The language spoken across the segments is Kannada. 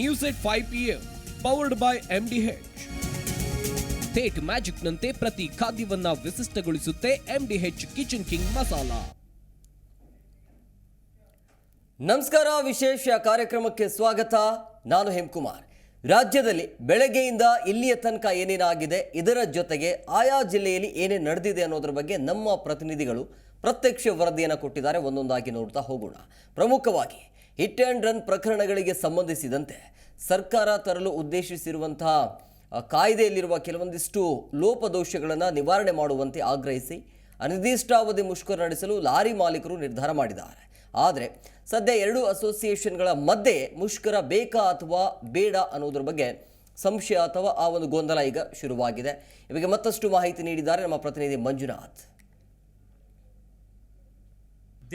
News at five P M powered by M D H ಥೇಟ್ ಮ್ಯಾಜಿಕ್ನಂತೆ ಪ್ರತಿ ಖಾದ್ಯವನ್ನ ವಿಶಿಷ್ಟಗೊಳಿಸುತ್ತೆ M D H kitchen king masala ನಮಸ್ಕಾರ, ವಿಶೇಷ ಕಾರ್ಯಕ್ರಮಕ್ಕೆ ಸ್ವಾಗತ. ನಾನು ಹೇಮ್ಕುಮಾರ್. ರಾಜ್ಯದಲ್ಲಿ ಬೆಳಗ್ಗೆಯಿಂದ ಇಲ್ಲಿಯ ತನಕ ಏನೇನಾಗಿದೆ ಇದರ ಜೊತೆಗೆ ಆಯಾ ಜಿಲ್ಲೆಯಲ್ಲಿ ಏನೇನು ನಡೆದಿದೆ ಅನ್ನೋದ್ರ ಬಗ್ಗೆ ನಮ್ಮ ಪ್ರತಿನಿಧಿಗಳು ಪ್ರತ್ಯಕ್ಷ ವರದಿಯನ್ನು ಕೊಟ್ಟಿದ್ದಾರೆ. ಒಂದೊಂದಾಗಿ ನೋಡ್ತಾ ಹೋಗೋಣ. ಪ್ರಮುಖವಾಗಿ ಹಿಟ್ ಆ್ಯಂಡ್ ರನ್ ಪ್ರಕರಣಗಳಿಗೆ ಸಂಬಂಧಿಸಿದಂತೆ ಸರ್ಕಾರ ತರಲು ಉದ್ದೇಶಿಸಿರುವಂತಹ ಕಾಯ್ದೆಯಲ್ಲಿರುವ ಕೆಲವೊಂದಿಷ್ಟು ಲೋಪದೋಷಗಳನ್ನು ನಿವಾರಣೆ ಮಾಡುವಂತೆ ಆಗ್ರಹಿಸಿ ಅನಿರ್ದಿಷ್ಟಾವಧಿ ಮುಷ್ಕರ ನಡೆಸಲು ಲಾರಿ ಮಾಲೀಕರು ನಿರ್ಧಾರ ಮಾಡಿದ್ದಾರೆ. ಆದರೆ ಸದ್ಯ ಎರಡು ಅಸೋಸಿಯೇಷನ್ಗಳ ಮಧ್ಯೆ ಮುಷ್ಕರ ಬೇಕಾ ಅಥವಾ ಬೇಡ ಅನ್ನೋದ್ರ ಬಗ್ಗೆ ಸಂಶಯ ಅಥವಾ ಆ ಒಂದು ಗೊಂದಲ ಈಗ ಶುರುವಾಗಿದೆ. ಇವಾಗ ಮತ್ತಷ್ಟು ಮಾಹಿತಿ ನೀಡಿದ್ದಾರೆ ನಮ್ಮ ಪ್ರತಿನಿಧಿ ಮಂಜುನಾಥ್.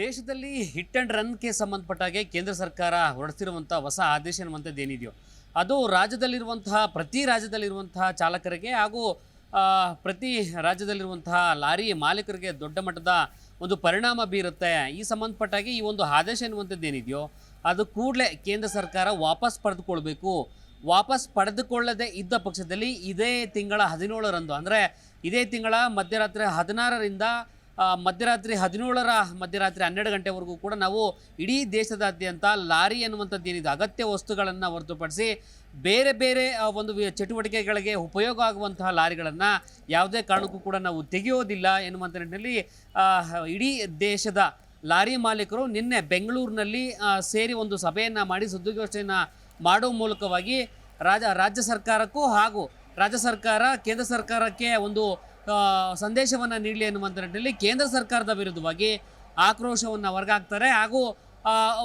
ದೇಶದಲ್ಲಿ ಹಿಟ್ ಆ್ಯಂಡ್ ರನ್ಗೆ ಸಂಬಂಧಪಟ್ಟಾಗೆ ಕೇಂದ್ರ ಸರ್ಕಾರ ಹೊರಡಿಸಿರುವಂಥ ಹೊಸ ಆದೇಶ ಅನ್ನುವಂಥದ್ದು ಏನಿದೆಯೋ, ಅದು ರಾಜ್ಯದಲ್ಲಿರುವಂತಹ, ಪ್ರತಿ ರಾಜ್ಯದಲ್ಲಿರುವಂತಹ ಚಾಲಕರಿಗೆ ಹಾಗೂ ಪ್ರತಿ ರಾಜ್ಯದಲ್ಲಿರುವಂತಹ ಲಾರಿ ಮಾಲೀಕರಿಗೆ ದೊಡ್ಡ ಮಟ್ಟದ ಒಂದು ಪರಿಣಾಮ ಬೀರುತ್ತೆ. ಈ ಸಂಬಂಧಪಟ್ಟಾಗಿ ಈ ಒಂದು ಆದೇಶ ಎನ್ನುವಂಥದ್ದು ಏನಿದೆಯೋ, ಅದು ಕೂಡಲೇ ಕೇಂದ್ರ ಸರ್ಕಾರ ವಾಪಸ್ ಪಡೆದುಕೊಳ್ಬೇಕು. ವಾಪಸ್ ಪಡೆದುಕೊಳ್ಳದೆ ಇದ್ದ ಪಕ್ಷದಲ್ಲಿ ಇದೇ ತಿಂಗಳ ಹದಿನೇಳರಂದು ಅಂದರೆ ಇದೇ ತಿಂಗಳ ಮಧ್ಯರಾತ್ರಿ ಹದಿನಾರರಿಂದ ಮಧ್ಯರಾತ್ರಿ ಹದಿನೇಳರ ಮಧ್ಯರಾತ್ರಿ ಹನ್ನೆರಡು ಗಂಟೆವರೆಗೂ ಕೂಡ ನಾವು ಇಡೀ ದೇಶದಾದ್ಯಂತ ಲಾರಿ ಅನ್ನುವಂಥದ್ದು ಏನಿದೆ, ಅಗತ್ಯ ವಸ್ತುಗಳನ್ನು ಹೊರತುಪಡಿಸಿ ಬೇರೆ ಬೇರೆ ಒಂದು ಚಟುವಟಿಕೆಗಳಿಗೆ ಉಪಯೋಗ ಆಗುವಂತಹ ಲಾರಿಗಳನ್ನು ಯಾವುದೇ ಕಾರಣಕ್ಕೂ ಕೂಡ ನಾವು ತೆಗೆಯೋದಿಲ್ಲ ಎನ್ನುವಂಥ ನಿಟ್ಟಿನಲ್ಲಿ ಇಡೀ ದೇಶದ ಲಾರಿ ಮಾಲೀಕರು ನಿನ್ನೆ ಬೆಂಗಳೂರಿನಲ್ಲಿ ಸೇರಿ ಒಂದು ಸಭೆಯನ್ನು ಮಾಡಿ ಸುದ್ದಿಗೋಷ್ಠಿಯನ್ನು ಮಾಡುವ ಮೂಲಕವಾಗಿ ರಾಜ, ರಾಜ್ಯ ಸರ್ಕಾರಕ್ಕೂ ಹಾಗೂ ರಾಜ್ಯ ಸರ್ಕಾರ, ಕೇಂದ್ರ ಸರ್ಕಾರಕ್ಕೆ ಒಂದು ಸಂದೇಶವನ್ನು ನೀಡಲಿ ಎನ್ನುವಂಥ ನಿಟ್ಟಿನಲ್ಲಿ ಕೇಂದ್ರ ಸರ್ಕಾರದ ವಿರುದ್ಧವಾಗಿ ಆಕ್ರೋಶವನ್ನು ಹೊರಗಾಕ್ತಾರೆ ಹಾಗೂ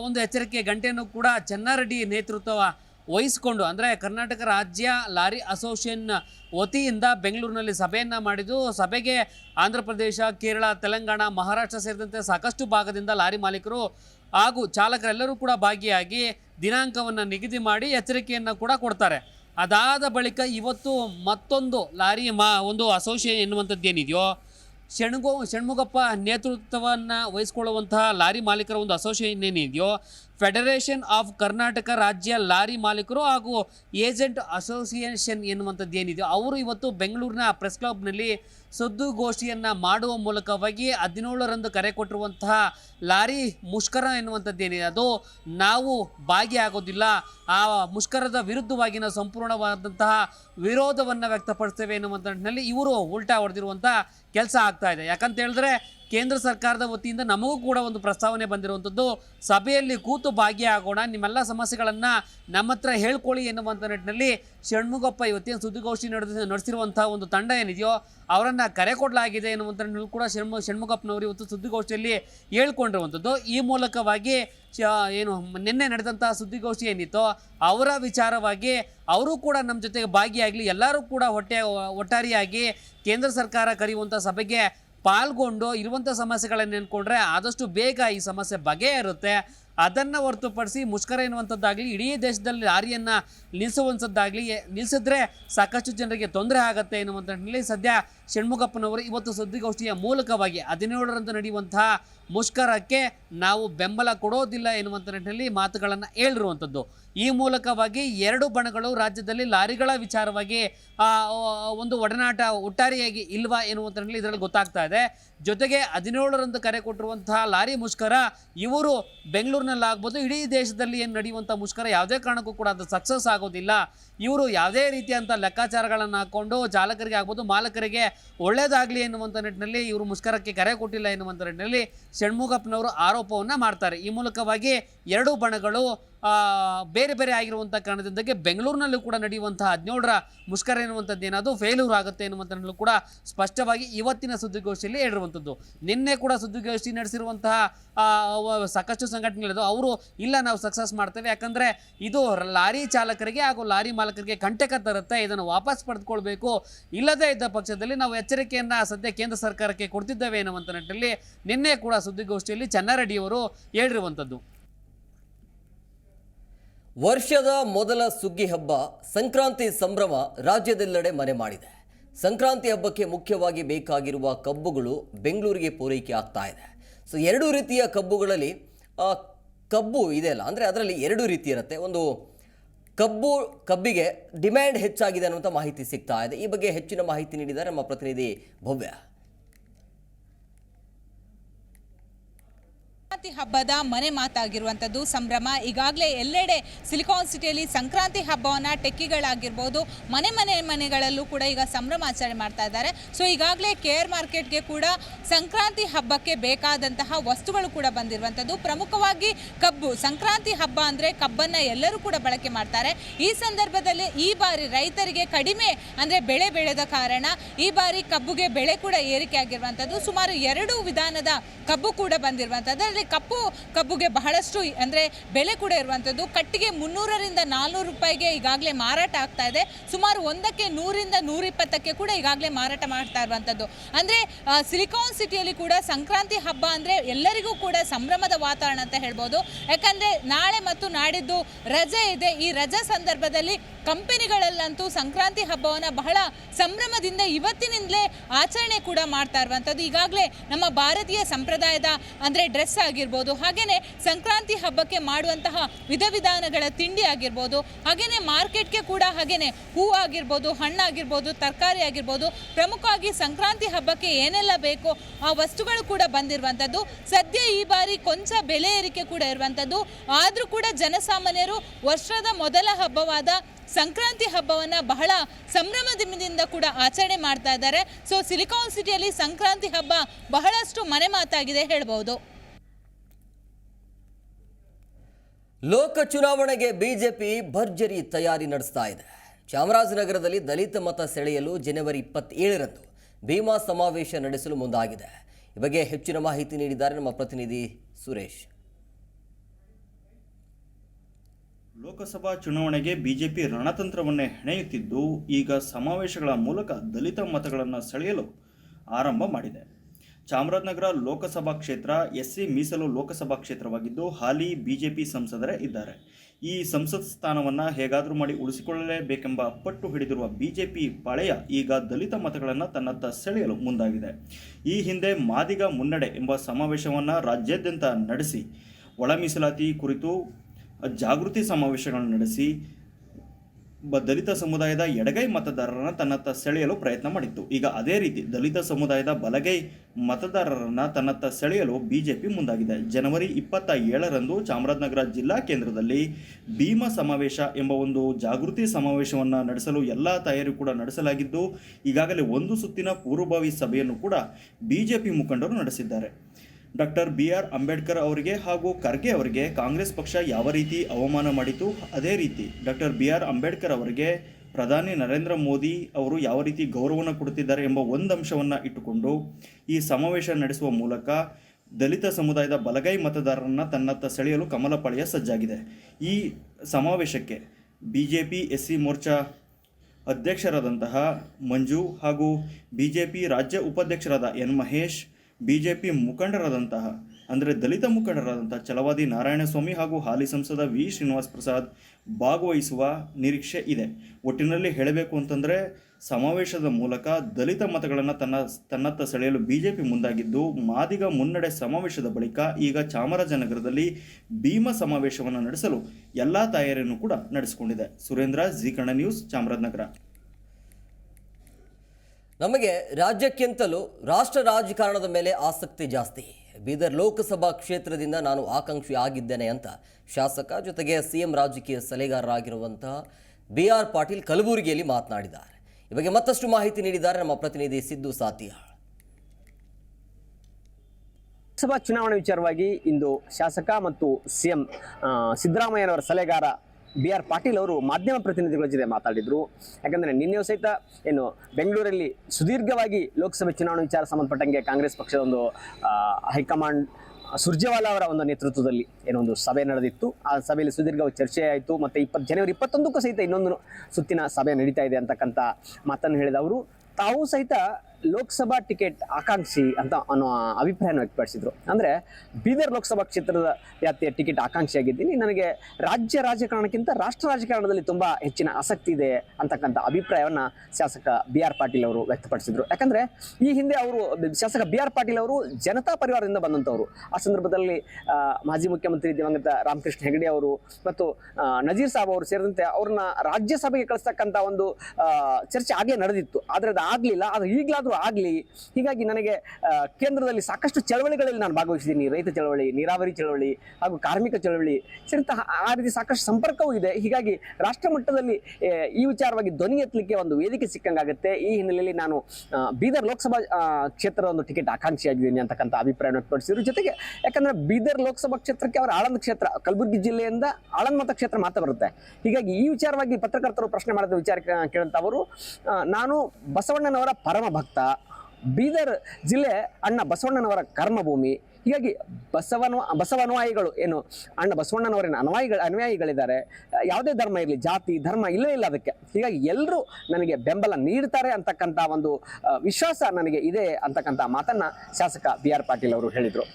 ಒಂದು ಎಚ್ಚರಿಕೆ ಗಂಟೆಯನ್ನು ಕೂಡ ಚೆನ್ನಾರೆಡ್ಡಿ ನೇತೃತ್ವ ವಹಿಸಿಕೊಂಡು, ಅಂದರೆ ಕರ್ನಾಟಕ ರಾಜ್ಯ ಲಾರಿ ಅಸೋಸಿಯೇಷನ್ ವತಿಯಿಂದ ಬೆಂಗಳೂರಿನಲ್ಲಿ ಸಭೆಯನ್ನು ಮಾಡಿದ್ದು, ಸಭೆಗೆ ಆಂಧ್ರ ಪ್ರದೇಶ, ಕೇರಳ, ತೆಲಂಗಾಣ, ಮಹಾರಾಷ್ಟ್ರ ಸೇರಿದಂತೆ ಸಾಕಷ್ಟು ಭಾಗದಿಂದ ಲಾರಿ ಮಾಲೀಕರು ಹಾಗೂ ಚಾಲಕರೆಲ್ಲರೂ ಕೂಡ ಭಾಗಿಯಾಗಿ ದಿನಾಂಕವನ್ನು ನಿಗದಿ ಮಾಡಿ ಎಚ್ಚರಿಕೆಯನ್ನು ಕೂಡ ಕೊಡ್ತಾರೆ. ಅದಾದ ಬಳಿಕ ಇವತ್ತು ಮತ್ತೊಂದು ಲಾರಿ ಮಾ, ಒಂದು ಅಸೋಸಿಯೇಷನ್ ಎನ್ನುವಂಥದ್ದು ಏನಿದೆಯೋ ಶಣ್ಗೋ ಷಣ್ಮುಗಪ್ಪ ನೇತೃತ್ವವನ್ನು ವಹಿಸ್ಕೊಳ್ಳುವಂತಹ ಲಾರಿ ಮಾಲೀಕರ ಒಂದು ಅಸೋಸಿಯೇಷನ್ ಏನಿದೆಯೋ ಫೆಡರೇಷನ್ ಆಫ್ ಕರ್ನಾಟಕ ರಾಜ್ಯ ಲಾರಿ ಮಾಲೀಕರು ಹಾಗೂ ಏಜೆಂಟ್ ಅಸೋಸಿಯೇಷನ್ ಎನ್ನುವಂಥದ್ದು ಏನಿದೆಯೋ ಅವರು ಇವತ್ತು ಬೆಂಗಳೂರಿನ ಪ್ರೆಸ್ ಕ್ಲಬ್ನಲ್ಲಿ ಸುದ್ದಿಗೋಷ್ಠಿಯನ್ನು ಮಾಡುವ ಮೂಲಕವಾಗಿ ಹದಿನೇಳರಂದು ಕರೆ ಕೊಟ್ಟಿರುವಂತಹ ಲಾರಿ ಮುಷ್ಕರ ಎನ್ನುವಂಥದ್ದು ಏನಿದೆ ಅದು ನಾವು ಭಾಗಿಯಾಗೋದಿಲ್ಲ ಆ ಮುಷ್ಕರದ ವಿರುದ್ಧವಾಗಿ ನಾವು ಸಂಪೂರ್ಣವಾದಂತಹ ವಿರೋಧವನ್ನು ವ್ಯಕ್ತಪಡಿಸ್ತೇವೆ ಎನ್ನುವಂಥ ನಿಟ್ಟಿನಲ್ಲಿ ಇವರು ಉಲ್ಟಾ ಹೊಡೆದಿರುವಂಥ ಕೆಲಸ ಆಗ್ತಾ ಇದೆ. ಯಾಕಂತ ಹೇಳಿದ್ರೆ ಕೇಂದ್ರ ಸರ್ಕಾರದ ವತಿಯಿಂದ ನಮಗೂ ಕೂಡ ಒಂದು ಪ್ರಸ್ತಾವನೆ ಬಂದಿರುವಂಥದ್ದು, ಸಭೆಯಲ್ಲಿ ಕೂತು ಭಾಗಿಯಾಗೋಣ, ನಿಮ್ಮೆಲ್ಲ ಸಮಸ್ಯೆಗಳನ್ನು ನಮ್ಮ ಹತ್ರ ಹೇಳ್ಕೊಳ್ಳಿ ಎನ್ನುವಂಥ ನಿಟ್ಟಿನಲ್ಲಿ ಷಣ್ಮುಗಪ್ಪ ಇವತ್ತಿನ ಸುದ್ದಿಗೋಷ್ಠಿ ನಡೆದ ನಡೆಸಿರುವಂಥ ಒಂದು ತಂಡ ಏನಿದೆಯೋ ಅವರನ್ನು ಕರೆ ಕೊಡಲಾಗಿದೆ ಎನ್ನುವಂಥ ಕೂಡ ಷಣ್ಮು ಷಣ್ಮುಖಪ್ಪನವರು ಇವತ್ತು ಸುದ್ದಿಗೋಷ್ಠಿಯಲ್ಲಿ ಹೇಳ್ಕೊಂಡಿರುವಂಥದ್ದು. ಈ ಮೂಲಕವಾಗಿ ಏನು ನಿನ್ನೆ ನಡೆದಂಥ ಸುದ್ದಿಗೋಷ್ಠಿ ಏನಿತ್ತೋ ಅವರ ವಿಚಾರವಾಗಿ ಅವರು ಕೂಡ ನಮ್ಮ ಜೊತೆಗೆ ಭಾಗಿಯಾಗಲಿ, ಎಲ್ಲರೂ ಕೂಡ ಹೊಟ್ಟೆ ಒಟ್ಟಾರೆಯಾಗಿ ಕೇಂದ್ರ ಸರ್ಕಾರ ಕರೆಯುವಂಥ ಸಭೆಗೆ ಪಾಲ್ಗೊಂಡು ಇರುವಂಥ ಸಮಸ್ಯೆಗಳನ್ನು ನೆನ್ಕೊಂಡ್ರೆ ಆದಷ್ಟು ಬೇಗ ಈ ಸಮಸ್ಯೆ ಬಗೆಹರುತ್ತೆ. ಅದನ್ನು ಹೊರತುಪಡಿಸಿ ಮುಷ್ಕರ ಎನ್ನುವಂಥದ್ದಾಗಲಿ, ಇಡೀ ದೇಶದಲ್ಲಿ ಲಾರಿಯನ್ನು ನಿಲ್ಲಿಸುವಂಥದ್ದಾಗಲಿ ನಿಲ್ಲಿಸಿದ್ರೆ ಸಾಕಷ್ಟು ಜನರಿಗೆ ತೊಂದರೆ ಆಗುತ್ತೆ ಎನ್ನುವಂಥ ಸದ್ಯ ಷಣ್ಮುಗಪ್ಪನವರು ಇವತ್ತು ಸುದ್ದಿಗೋಷ್ಠಿಯ ಮೂಲಕವಾಗಿ ಹದಿನೇಳರಂದು ನಡೆಯುವಂತಹ ಮುಷ್ಕರಕ್ಕೆ ನಾವು ಬೆಂಬಲ ಕೊಡೋದಿಲ್ಲ ಎನ್ನುವಂಥ ನಿಟ್ಟಿನಲ್ಲಿ ಮಾತುಗಳನ್ನು ಹೇಳಿರುವಂಥದ್ದು. ಈ ಮೂಲಕವಾಗಿ ಎರಡು ಬಣಗಳು ರಾಜ್ಯದಲ್ಲಿ ಲಾರಿಗಳ ವಿಚಾರವಾಗಿ ಒಂದು ಒಡನಾಟ ಒಟ್ಟಾರೆಯಾಗಿ ಇಲ್ವಾ ಎನ್ನುವಂಥ ನಿಟ್ಟಿನಲ್ಲಿ ಇದರಲ್ಲಿ ಗೊತ್ತಾಗ್ತಾ ಇದೆ. ಜೊತೆಗೆ ಹದಿನೇಳರಂದು ಕರೆ ಕೊಟ್ಟಿರುವಂತಹ ಲಾರಿ ಮುಷ್ಕರ, ಇವರು ಬೆಂಗಳೂರಿನಲ್ಲಾಗ್ಬೋದು, ಇಡೀ ದೇಶದಲ್ಲಿ ಏನು ನಡೆಯುವಂಥ ಮುಷ್ಕರ ಯಾವುದೇ ಕಾರಣಕ್ಕೂ ಕೂಡ ಅದು ಸಕ್ಸಸ್ ಆಗೋದಿಲ್ಲ. ಇವರು ಯಾವುದೇ ರೀತಿಯಂಥ ಲೆಕ್ಕಾಚಾರಗಳನ್ನು ಹಾಕ್ಕೊಂಡು ಚಾಲಕರಿಗೆ ಆಗ್ಬೋದು, ಮಾಲಕರಿಗೆ ಒಳ್ಳೆಯದಾಗಲಿ ಎನ್ನುವಂಥ ನಿಟ್ಟಿನಲ್ಲಿ ಇವರು ಮುಷ್ಕರಕ್ಕೆ ಕರೆ ಕೊಟ್ಟಿಲ್ಲ ಎನ್ನುವಂಥ ನಿಟ್ಟಿನಲ್ಲಿ ಷಣ್ಮುಖಪ್ಪನವರು ಆರೋಪವನ್ನು ಮಾಡ್ತಾರೆ. ಈ ಮೂಲಕವಾಗಿ ಎರಡೂ ಬಣಗಳು ಬೇರೆ ಬೇರೆ ಆಗಿರುವಂಥ ಕಾರಣದಿಂದಾಗಿ ಬೆಂಗಳೂರಿನಲ್ಲೂ ಕೂಡ ನಡೆಯುವಂತಹ ಹದಿನೇಳರ ಮುಷ್ಕರ ಎನ್ನುವಂಥದ್ದು ಏನಾದರೂ ಫೇಲ್ಯೂರ್ ಆಗುತ್ತೆ ಎನ್ನುವಂಥದ್ದು ಕೂಡ ಸ್ಪಷ್ಟವಾಗಿ ಇವತ್ತಿನ ಸುದ್ದಿಗೋಷ್ಠಿಯಲ್ಲಿ ಹೇಳಿರುವಂಥದ್ದು. ನಿನ್ನೆ ಕೂಡ ಸುದ್ದಿಗೋಷ್ಠಿ ನಡೆಸಿರುವಂತಹ ಸಾಕಷ್ಟು ಸಂಘಟನೆಗಳಿದ್ದು ಅವರು ಇಲ್ಲ ನಾವು ಸಕ್ಸಸ್ ಮಾಡ್ತೇವೆ. ಯಾಕಂದರೆ ಇದು ಲಾರಿ ಚಾಲಕರಿಗೆ ಹಾಗೂ ಲಾರಿ ಮಾಲಕರಿಗೆ ಕಂಟಕ ತರುತ್ತೆ. ಇದನ್ನು ವಾಪಸ್ ಪಡೆದುಕೊಳ್ಬೇಕು. ಇಲ್ಲದೇ ಇದ್ದ ಪಕ್ಷದಲ್ಲಿ ನಾವು ಎಚ್ಚರಿಕೆಯನ್ನು ಸದ್ಯ ಕೇಂದ್ರ ಸರ್ಕಾರಕ್ಕೆ ಕೊಡ್ತಿದ್ದೇವೆ ಎನ್ನುವಂಥ ನಿಟ್ಟಿನಲ್ಲಿ ನಿನ್ನೆ ಕೂಡ ಸುದ್ದಿಗೋಷ್ಠಿಯಲ್ಲಿ ಚೆನ್ನಾರೆಡ್ಡಿಯವರು ಹೇಳಿರುವಂಥದ್ದು. ವರ್ಷದ ಮೊದಲ ಸುಗ್ಗಿ ಹಬ್ಬ ಸಂಕ್ರಾಂತಿ ಸಂಭ್ರಮ ರಾಜ್ಯದೆಲ್ಲೆಡೆ ಮನೆ ಮಾಡಿದೆ. ಸಂಕ್ರಾಂತಿ ಹಬ್ಬಕ್ಕೆ ಮುಖ್ಯವಾಗಿ ಬೇಕಾಗಿರುವ ಕಬ್ಬುಗಳು ಬೆಂಗಳೂರಿಗೆ ಪೂರೈಕೆ ಆಗ್ತಾ ಇದೆ. ಸೊ ಎರಡು ರೀತಿಯ ಕಬ್ಬುಗಳಲ್ಲಿ ಕಬ್ಬು ಕಬ್ಬು ಇದೆಯಲ್ಲ, ಅಂದರೆ ಅದರಲ್ಲಿ ಎರಡು ರೀತಿ ಇರುತ್ತೆ. ಒಂದು ಕಬ್ಬು, ಕಬ್ಬಿಗೆ ಡಿಮ್ಯಾಂಡ್ ಹೆಚ್ಚಾಗಿದೆ ಅನ್ನುವಂಥ ಮಾಹಿತಿ ಸಿಗ್ತಾ ಇದೆ. ಈ ಬಗ್ಗೆ ಹೆಚ್ಚಿನ ಮಾಹಿತಿ ನೀಡಿದ್ದಾರೆ ನಮ್ಮ ಪ್ರತಿನಿಧಿ ಭವ್ಯ. ಸಂಕ್ರಾಂತಿ ಹಬ್ಬದ ಮನೆ ಮಾತಾಗಿರುವಂಥದ್ದು ಸಂಭ್ರಮ. ಈಗಾಗಲೇ ಎಲ್ಲೆಡೆ ಸಿಲಿಕಾನ್ ಸಿಟಿಯಲ್ಲಿ ಸಂಕ್ರಾಂತಿ ಹಬ್ಬವನ್ನು ಟೆಕ್ಕಿಗಳಾಗಿರ್ಬೋದು, ಮನೆ ಮನೆ ಮನೆಗಳಲ್ಲೂ ಕೂಡ ಈಗ ಸಂಭ್ರಮ ಆಚರಣೆ ಮಾಡ್ತಾ ಇದ್ದಾರೆ. ಸೊ ಈಗಾಗಲೇ ಕೆ ಆರ್ ಮಾರ್ಕೆಟ್ಗೆ ಕೂಡ ಸಂಕ್ರಾಂತಿ ಹಬ್ಬಕ್ಕೆ ಬೇಕಾದಂತಹ ವಸ್ತುಗಳು ಕೂಡ ಬಂದಿರುವಂಥದ್ದು. ಪ್ರಮುಖವಾಗಿ ಕಬ್ಬು. ಸಂಕ್ರಾಂತಿ ಹಬ್ಬ ಅಂದರೆ ಕಬ್ಬನ್ನು ಎಲ್ಲರೂ ಕೂಡ ಬಳಕೆ ಮಾಡ್ತಾರೆ. ಈ ಸಂದರ್ಭದಲ್ಲಿ ಈ ಬಾರಿ ರೈತರಿಗೆ ಕಡಿಮೆ ಅಂದರೆ ಬೆಳೆ ಬೆಳೆದ ಕಾರಣ ಈ ಬಾರಿ ಕಬ್ಬುಗೆ ಬೆಳೆ ಕೂಡ ಏರಿಕೆ ಆಗಿರುವಂಥದ್ದು. ಸುಮಾರು ಎರಡು ವಿಧಾನದ ಕಬ್ಬು ಕೂಡ ಬಂದಿರುವಂಥದ್ದು. ಅದರಲ್ಲಿ ಕಪ್ಪು ಕಬ್ಬುಗೆ ಬಹಳಷ್ಟು ಅಂದರೆ ಬೆಲೆ ಕೂಡ ಇರುವಂಥದ್ದು. ಕಟ್ಟಿಗೆ ಮುನ್ನೂರರಿಂದ ನಾಲ್ನೂರು ರೂಪಾಯಿಗೆ ಈಗಾಗಲೇ ಮಾರಾಟ ಆಗ್ತಾ ಇದೆ. ಸುಮಾರು ಒಂದಕ್ಕೆ ನೂರಿಂದ ನೂರಿಪ್ಪತ್ತಕ್ಕೆ ಕೂಡ ಈಗಾಗಲೇ ಮಾರಾಟ ಮಾಡ್ತಾ ಇರುವಂಥದ್ದು. ಅಂದರೆ ಸಿಲಿಕಾನ್ ಸಿಟಿಯಲ್ಲಿ ಕೂಡ ಸಂಕ್ರಾಂತಿ ಹಬ್ಬ ಅಂದರೆ ಎಲ್ಲರಿಗೂ ಕೂಡ ಸಂಭ್ರಮದ ವಾತಾವರಣ ಅಂತ ಹೇಳ್ಬೋದು. ಯಾಕಂದರೆ, ನಾಳೆ ಮತ್ತು ನಾಡಿದ್ದು ರಜೆ ಇದೆ. ಈ ರಜಾ ಸಂದರ್ಭದಲ್ಲಿ ಕಂಪನಿಗಳಲ್ಲಂತೂ ಸಂಕ್ರಾಂತಿ ಹಬ್ಬವನ್ನು ಬಹಳ ಸಂಭ್ರಮದಿಂದ ಇವತ್ತಿನಿಂದಲೇ ಆಚರಣೆ ಕೂಡ ಮಾಡ್ತಾ ಇರುವಂಥದ್ದು. ಈಗಾಗಲೇ ನಮ್ಮ ಭಾರತೀಯ ಸಂಪ್ರದಾಯದ, ಅಂದರೆ ಡ್ರೆಸ್ ಆಗಿರ್ಬೋದು ಹಾಗೆಯೇ ಸಂಕ್ರಾಂತಿ ಹಬ್ಬಕ್ಕೆ ಮಾಡುವಂತಹ ವಿಧ ವಿಧಾನಗಳ ತಿಂಡಿ ಆಗಿರ್ಬೋದು ಹಾಗೆಯೇ ಮಾರ್ಕೆಟ್ಗೆ ಕೂಡ ಹಾಗೆಯೇ ಹೂ ಆಗಿರ್ಬೋದು ಹಣ್ಣಾಗಿರ್ಬೋದು ತರಕಾರಿ ಆಗಿರ್ಬೋದು, ಪ್ರಮುಖವಾಗಿ ಸಂಕ್ರಾಂತಿ ಹಬ್ಬಕ್ಕೆ ಏನೆಲ್ಲ ಬೇಕೋ ಆ ವಸ್ತುಗಳು ಕೂಡ ಬಂದಿರುವಂಥದ್ದು. ಸದ್ಯ ಈ ಬಾರಿ ಕೊಂಚ ಬೆಲೆ ಏರಿಕೆ ಕೂಡ ಇರುವಂಥದ್ದು. ಆದರೂ ಕೂಡ ಜನಸಾಮಾನ್ಯರು ವರ್ಷದ ಮೊದಲ ಹಬ್ಬವಾದ ಸಂಕ್ರಾಂತಿ ಹಬ್ಬವನ್ನು ಬಹಳ ಸಂಭ್ರಮದಿಂದ ಕೂಡ ಆಚರಣೆ ಮಾಡ್ತಾ ಇದ್ದಾರೆ. ಸೊ ಸಿಲಿಕಾನ್ ಸಿಟಿಯಲ್ಲಿ ಸಂಕ್ರಾಂತಿ ಹಬ್ಬ ಬಹಳಷ್ಟು ಮನೆ ಮಾತಾಗಿದೆ ಹೇಳ್ಬೋದು. ಲೋಕ ಚುನಾವಣೆಗೆ ಬಿಜೆಪಿ ಭರ್ಜರಿ ತಯಾರಿ ನಡೆಸ್ತಾ ಇದೆ. ಚಾಮರಾಜನಗರದಲ್ಲಿ ದಲಿತ ಮತ ಸೆಳೆಯಲು ಜನವರಿ ಇಪ್ಪತ್ತೇಳರಂದು ಭೀಮಾ ಸಮಾವೇಶ ನಡೆಸಲು ಮುಂದಾಗಿದೆ. ಈ ಬಗ್ಗೆ ಹೆಚ್ಚಿನ ಮಾಹಿತಿ ನೀಡಿದ್ದಾರೆ ನಮ್ಮ ಪ್ರತಿನಿಧಿ ಸುರೇಶ್. ಲೋಕಸಭಾ ಚುನಾವಣೆಗೆ ಬಿಜೆಪಿ ರಣತಂತ್ರವನ್ನೇ ಹೆಣೆಯುತ್ತಿದ್ದು, ಈಗ ಸಮಾವೇಶಗಳ ಮೂಲಕ ದಲಿತ ಮತಗಳನ್ನು ಸೆಳೆಯಲು ಆರಂಭ ಮಾಡಿದೆ. ಚಾಮರಾಜನಗರ ಲೋಕಸಭಾ ಕ್ಷೇತ್ರ, ಎಸ್ಸಿ ಮೀಸಲು ಲೋಕಸಭಾ ಕ್ಷೇತ್ರವಾಗಿದ್ದು ಹಾಲಿ ಬಿಜೆಪಿ ಸಂಸದರೇ ಇದ್ದಾರೆ. ಈ ಸಂಸತ್ ಸ್ಥಾನವನ್ನು ಹೇಗಾದರೂ ಮಾಡಿ ಉಳಿಸಿಕೊಳ್ಳಲೇಬೇಕೆಂಬ ಪಟ್ಟು ಹಿಡಿದಿರುವ ಬಿಜೆಪಿ ಪಾಳೆಯ ಈಗ ದಲಿತ ಮತಗಳನ್ನು ತನ್ನತ್ತ ಸೆಳೆಯಲು ಮುಂದಾಗಿದೆ. ಈ ಹಿಂದೆ ಮಾದಿಗ ಮುನ್ನಡೆ ಎಂಬ ಸಮಾವೇಶವನ್ನು ರಾಜ್ಯಾದ್ಯಂತ ನಡೆಸಿ, ಒಳ ಮೀಸಲಾತಿ ಕುರಿತು ಜಾಗೃತಿ ಸಮಾವೇಶಗಳನ್ನು ನಡೆಸಿ ಬ ದಲಿತ ಸಮುದಾಯದ ಎಡಗೈ ಮತದಾರರನ್ನು ತನ್ನತ್ತ ಸೆಳೆಯಲು ಪ್ರಯತ್ನ ಮಾಡಿತ್ತು. ಈಗ ಅದೇ ರೀತಿ ದಲಿತ ಸಮುದಾಯದ ಬಲಗೈ ಮತದಾರರನ್ನು ತನ್ನತ್ತ ಸೆಳೆಯಲು ಬಿಜೆಪಿ ಮುಂದಾಗಿದೆ. ಜನವರಿ ಇಪ್ಪತ್ತ ಏಳರಂದು ಚಾಮರಾಜನಗರ ಜಿಲ್ಲಾ ಕೇಂದ್ರದಲ್ಲಿ ಭೀಮ ಸಮಾವೇಶ ಎಂಬ ಒಂದು ಜಾಗೃತಿ ಸಮಾವೇಶವನ್ನು ನಡೆಸಲು ಎಲ್ಲ ತಯಾರಿ ಕೂಡ ನಡೆಸಲಾಗಿದ್ದು, ಈಗಾಗಲೇ ಒಂದು ಸುತ್ತಿನ ಪೂರ್ವಭಾವಿ ಸಭೆಯನ್ನು ಕೂಡ ಬಿಜೆಪಿ ಮುಖಂಡರು ನಡೆಸಿದ್ದಾರೆ. ಡಾಕ್ಟರ್ ಬಿ ಆರ್ ಅಂಬೇಡ್ಕರ್ ಅವರಿಗೆ ಹಾಗೂ ಖರ್ಗೆ ಅವರಿಗೆ ಕಾಂಗ್ರೆಸ್ ಪಕ್ಷ ಯಾವ ರೀತಿ ಅವಮಾನ ಮಾಡಿತು, ಅದೇ ರೀತಿ ಡಾಕ್ಟರ್ ಬಿ ಆರ್ ಅಂಬೇಡ್ಕರ್ ಅವರಿಗೆ ಪ್ರಧಾನಿ ನರೇಂದ್ರ ಮೋದಿ ಅವರು ಯಾವ ರೀತಿ ಗೌರವವನ್ನು ಕೊಡುತ್ತಿದ್ದಾರೆ ಎಂಬ ಒಂದು ಅಂಶವನ್ನು ಇಟ್ಟುಕೊಂಡು ಈ ಸಮಾವೇಶ ನಡೆಸುವ ಮೂಲಕ ದಲಿತ ಸಮುದಾಯದ ಬಲಗೈ ಮತದಾರರನ್ನು ತನ್ನತ್ತ ಸೆಳೆಯಲು ಕಮಲಪಾಳ್ಯ ಸಜ್ಜಾಗಿದೆ. ಈ ಸಮಾವೇಶಕ್ಕೆ B J P S C morcha ಅಧ್ಯಕ್ಷರಾದಂತಹ Manju ಹಾಗೂ ಬಿ ಜೆ ಪಿ ರಾಜ್ಯ ಉಪಾಧ್ಯಕ್ಷರಾದ N Mahesh B J P ಮುಖಂಡರಾದಂತಹ, ಅಂದರೆ ದಲಿತ ಮುಖಂಡರಾದಂತಹ ಚಲವಾದಿ ನಾರಾಯಣಸ್ವಾಮಿ ಹಾಗೂ ಹಾಲಿ ಸಂಸದ ವಿ ಶ್ರೀನಿವಾಸ್ ಪ್ರಸಾದ್ ಭಾಗವಹಿಸುವ ನಿರೀಕ್ಷೆ ಇದೆ. ಒಟ್ಟಿನಲ್ಲಿ ಹೇಳಬೇಕು ಅಂತಂದರೆ, ಸಮಾವೇಶದ ಮೂಲಕ ದಲಿತ ಮತಗಳನ್ನು ತನ್ನ ತನ್ನತ್ತ ಸೆಳೆಯಲು ಬಿ ಜೆ ಪಿ ಮುಂದಾಗಿದ್ದು, ಮಾದಿಗ ಮುನ್ನಡೆ ಸಮಾವೇಶದ ಬಳಿಕ ಈಗ ಚಾಮರಾಜನಗರದಲ್ಲಿ ಭೀಮ ಸಮಾವೇಶವನ್ನು ನಡೆಸಲು ಎಲ್ಲ ತಯಾರಿಯನ್ನು ಕೂಡ ನಡೆಸಿಕೊಂಡಿದೆ. Surendra Zee Kannada news, Chamarajanagar. ನಮಗೆ ರಾಜ್ಯಕ್ಕಿಂತಲೂ ರಾಷ್ಟ್ರ ರಾಜಕಾರಣದ ಮೇಲೆ ಆಸಕ್ತಿ ಜಾಸ್ತಿ. ಬೀದರ್ ಲೋಕಸಭಾ ಕ್ಷೇತ್ರದಿಂದ ನಾನು ಆಕಾಂಕ್ಷಿ ಆಗಿದ್ದೇನೆ ಅಂತ ಶಾಸಕ ಜೊತೆಗೆ ಸಿಎಂ ರಾಜಕೀಯ ಸಲಹೆಗಾರರಾಗಿರುವಂತಹ ಬಿ ಆರ್ ಪಾಟೀಲ್ ಕಲಬುರಗಿಯಲ್ಲಿ ಮಾತನಾಡಿದ್ದಾರೆ. ಈ ಬಗ್ಗೆ ಮತ್ತಷ್ಟು ಮಾಹಿತಿ ನೀಡಿದ್ದಾರೆ ನಮ್ಮ ಪ್ರತಿನಿಧಿ ಸಿದ್ದು ಸಾತಿಯಾಳ್. ಲೋಕಸಭಾ ಚುನಾವಣೆ ವಿಚಾರವಾಗಿ ಇಂದು ಶಾಸಕ ಮತ್ತು ಸಿಎಂ ಸಿದ್ದರಾಮಯ್ಯನವರ ಸಲಹೆಗಾರ ಬಿ ಆರ್ ಪಾಟೀಲ್ ಅವರು ಮಾಧ್ಯಮ ಪ್ರತಿನಿಧಿಗಳ ಜೊತೆ ಮಾತಾಡಿದ್ರು. ಯಾಕಂದ್ರೆ ನಿನ್ನೆಯೂ ಸಹಿತ ಏನು ಬೆಂಗಳೂರಲ್ಲಿ ಸುದೀರ್ಘವಾಗಿ ಲೋಕಸಭೆ ಚುನಾವಣೆ ವಿಚಾರ ಸಂಬಂಧಪಟ್ಟಂಗೆ ಕಾಂಗ್ರೆಸ್ ಪಕ್ಷದ ಒಂದು ಹೈಕಮಾಂಡ್, ಸುರ್ಜೇವಾಲಾ ಅವರ ಒಂದು ನೇತೃತ್ವದಲ್ಲಿ ಏನೊಂದು ಸಭೆ ನಡೆದಿತ್ತು. ಆ ಸಭೆಯಲ್ಲಿ ಸುದೀರ್ಘವಾಗಿ ಚರ್ಚೆ ಆಯಿತು ಮತ್ತೆ ಇಪ್ಪತ್ತು ಜನವರಿ ಇಪ್ಪತ್ತೊಂದಕ್ಕೂ ಸಹಿತ ಇನ್ನೊಂದು ಸುತ್ತಿನ ಸಭೆ ನಡೀತಾ ಇದೆ ಅಂತಕ್ಕಂಥ ಮಾತನ್ನು ಹೇಳಿದ ಅವರು. ತಾವು ಸಹಿತ ಲೋಕಸಭಾ ಟಿಕೆಟ್ ಆಕಾಂಕ್ಷಿ ಅಂತ ಅನ್ನೋ ಅಭಿಪ್ರಾಯನ ವ್ಯಕ್ತಪಡಿಸಿದ್ರು. ಅಂದರೆ ಬೀದರ್ ಲೋಕಸಭಾ ಕ್ಷೇತ್ರದ ವ್ಯಾಪ್ತಿಯ ಟಿಕೆಟ್ ಆಕಾಂಕ್ಷಿಯಾಗಿದ್ದೀನಿ ನನಗೆ ರಾಜ್ಯ ರಾಜಕಾರಣಕ್ಕಿಂತ ರಾಷ್ಟ್ರ ರಾಜಕಾರಣದಲ್ಲಿ ತುಂಬ ಹೆಚ್ಚಿನ ಆಸಕ್ತಿ ಇದೆ ಅಂತಕ್ಕಂಥ ಅಭಿಪ್ರಾಯವನ್ನು ಶಾಸಕ ಬಿ ಆರ್ ಪಾಟೀಲ್ ಅವರು ವ್ಯಕ್ತಪಡಿಸಿದ್ರು. ಯಾಕಂದರೆ ಈ ಹಿಂದೆ ಅವರು ಶಾಸಕ ಬಿ ಆರ್ ಪಾಟೀಲ್ ಅವರು ಜನತಾ ಪರಿವಾರದಿಂದ ಬಂದಂಥವರು. ಆ ಸಂದರ್ಭದಲ್ಲಿ ಮಾಜಿ ಮುಖ್ಯಮಂತ್ರಿ ದಿವಂಗತ ರಾಮಕೃಷ್ಣ ಹೆಗಡೆ ಅವರು ಮತ್ತು ನಜೀರ್ ಸಾಬ್ ಅವರು ಸೇರಿದಂತೆ ಅವ್ರನ್ನ ರಾಜ್ಯಸಭೆಗೆ ಕಳಿಸ್ತಕ್ಕಂಥ ಒಂದು ಚರ್ಚೆ ಆಗೇ ನಡೆದಿತ್ತು. ಆದ್ರೆ ಅದು ಆಗಲಿಲ್ಲ ಅದು ಈಗಲಾದರೂ ಆಗಲಿ. ಹೀಗಾಗಿ ನನಗೆ ಕೇಂದ್ರದಲ್ಲಿ ಸಾಕಷ್ಟು ಚಳವಳಿಗಳಲ್ಲಿ ನಾನು ಭಾಗವಹಿಸಿದ್ದೀನಿ. ರೈತ ಚಳವಳಿ, ನೀರಾವರಿ ಚಳವಳಿ ಹಾಗೂ ಕಾರ್ಮಿಕ ಚಳವಳಿ. ಸೇರಿದಂತಹ ಆ ರೀತಿ ಸಾಕಷ್ಟು ಸಂಪರ್ಕವೂ ಇದೆ. ಹೀಗಾಗಿ ರಾಷ್ಟ್ರ ಮಟ್ಟದಲ್ಲಿ ಈ ವಿಚಾರವಾಗಿ ಧ್ವನಿ ಎತ್ತಲಿಕ್ಕೆ ಒಂದು ವೇದಿಕೆ ಸಿಕ್ಕಂಗಾಗುತ್ತೆ. ಈ ಹಿನ್ನೆಲೆಯಲ್ಲಿ ನಾನು ಬೀದರ್ ಲೋಕಸಭಾ ಕ್ಷೇತ್ರದ ಒಂದು ಟಿಕೆಟ್ ಆಕಾಂಕ್ಷಿಯಾಗಿದ್ದೀನಿ ಅಂತಕ್ಕಂಥ ಅಭಿಪ್ರಾಯ ವ್ಯಕ್ತಪಡಿಸಿದ್ರು. ಜೊತೆಗೆ, ಯಾಕಂದ್ರೆ ಬೀದರ್ ಲೋಕಸಭಾ ಕ್ಷೇತ್ರಕ್ಕೆ ಅವರ ಆಳಂದ ಕ್ಷೇತ್ರ, ಕಲಬುರಗಿ ಜಿಲ್ಲೆಯಿಂದ ಆಳಂದ ಮತಕ್ಷೇತ್ರ ಮಾತ್ರ ಬರುತ್ತೆ. ಹೀಗಾಗಿ ಈ ವಿಚಾರವಾಗಿ ಪತ್ರಕರ್ತರು ಪ್ರಶ್ನೆ ಮಾಡಿದ ವಿಚಾರ ಕೇಳಂತ ಅವರು ನಾನು ಬಸವಣ್ಣನವರ ಪರಮ ಭಕ್ತ. ಬೀದರ್ ಜಿಲ್ಲೆ ಅಣ್ಣ ಬಸವಣ್ಣನವರ ಕರ್ಮಭೂಮಿ. ಹೀಗಾಗಿ ಬಸವನ ಬಸವನುಯಾಯಿಗಳು ಏನು? ಅಣ್ಣ ಬಸವಣ್ಣನವರಿನ ಅನುಯಾಯಿಗಳು, ಅನುಯಾಯಿಗಳಿದ್ದಾರೆ. ಯಾವುದೇ ಧರ್ಮ ಇರಲಿ, ಜಾತಿ, ಧರ್ಮ ಇಲ್ಲೇ ಇಲ್ಲ ಅದಕ್ಕೆ. ಹೀಗಾಗಿ ಎಲ್ಲರೂ ನನಗೆ ಬೆಂಬಲ ನೀಡ್ತಾರೆ ಅಂತಕ್ಕಂಥ ಒಂದು ವಿಶ್ವಾಸ ನನಗೆ ಇದೆ ಅಂತಕ್ಕಂಥ ಮಾತನ್ನು ಶಾಸಕ ಬಿ ಆರ್ ಪಾಟೀಲ್ ಅವರು ಹೇಳಿದರು.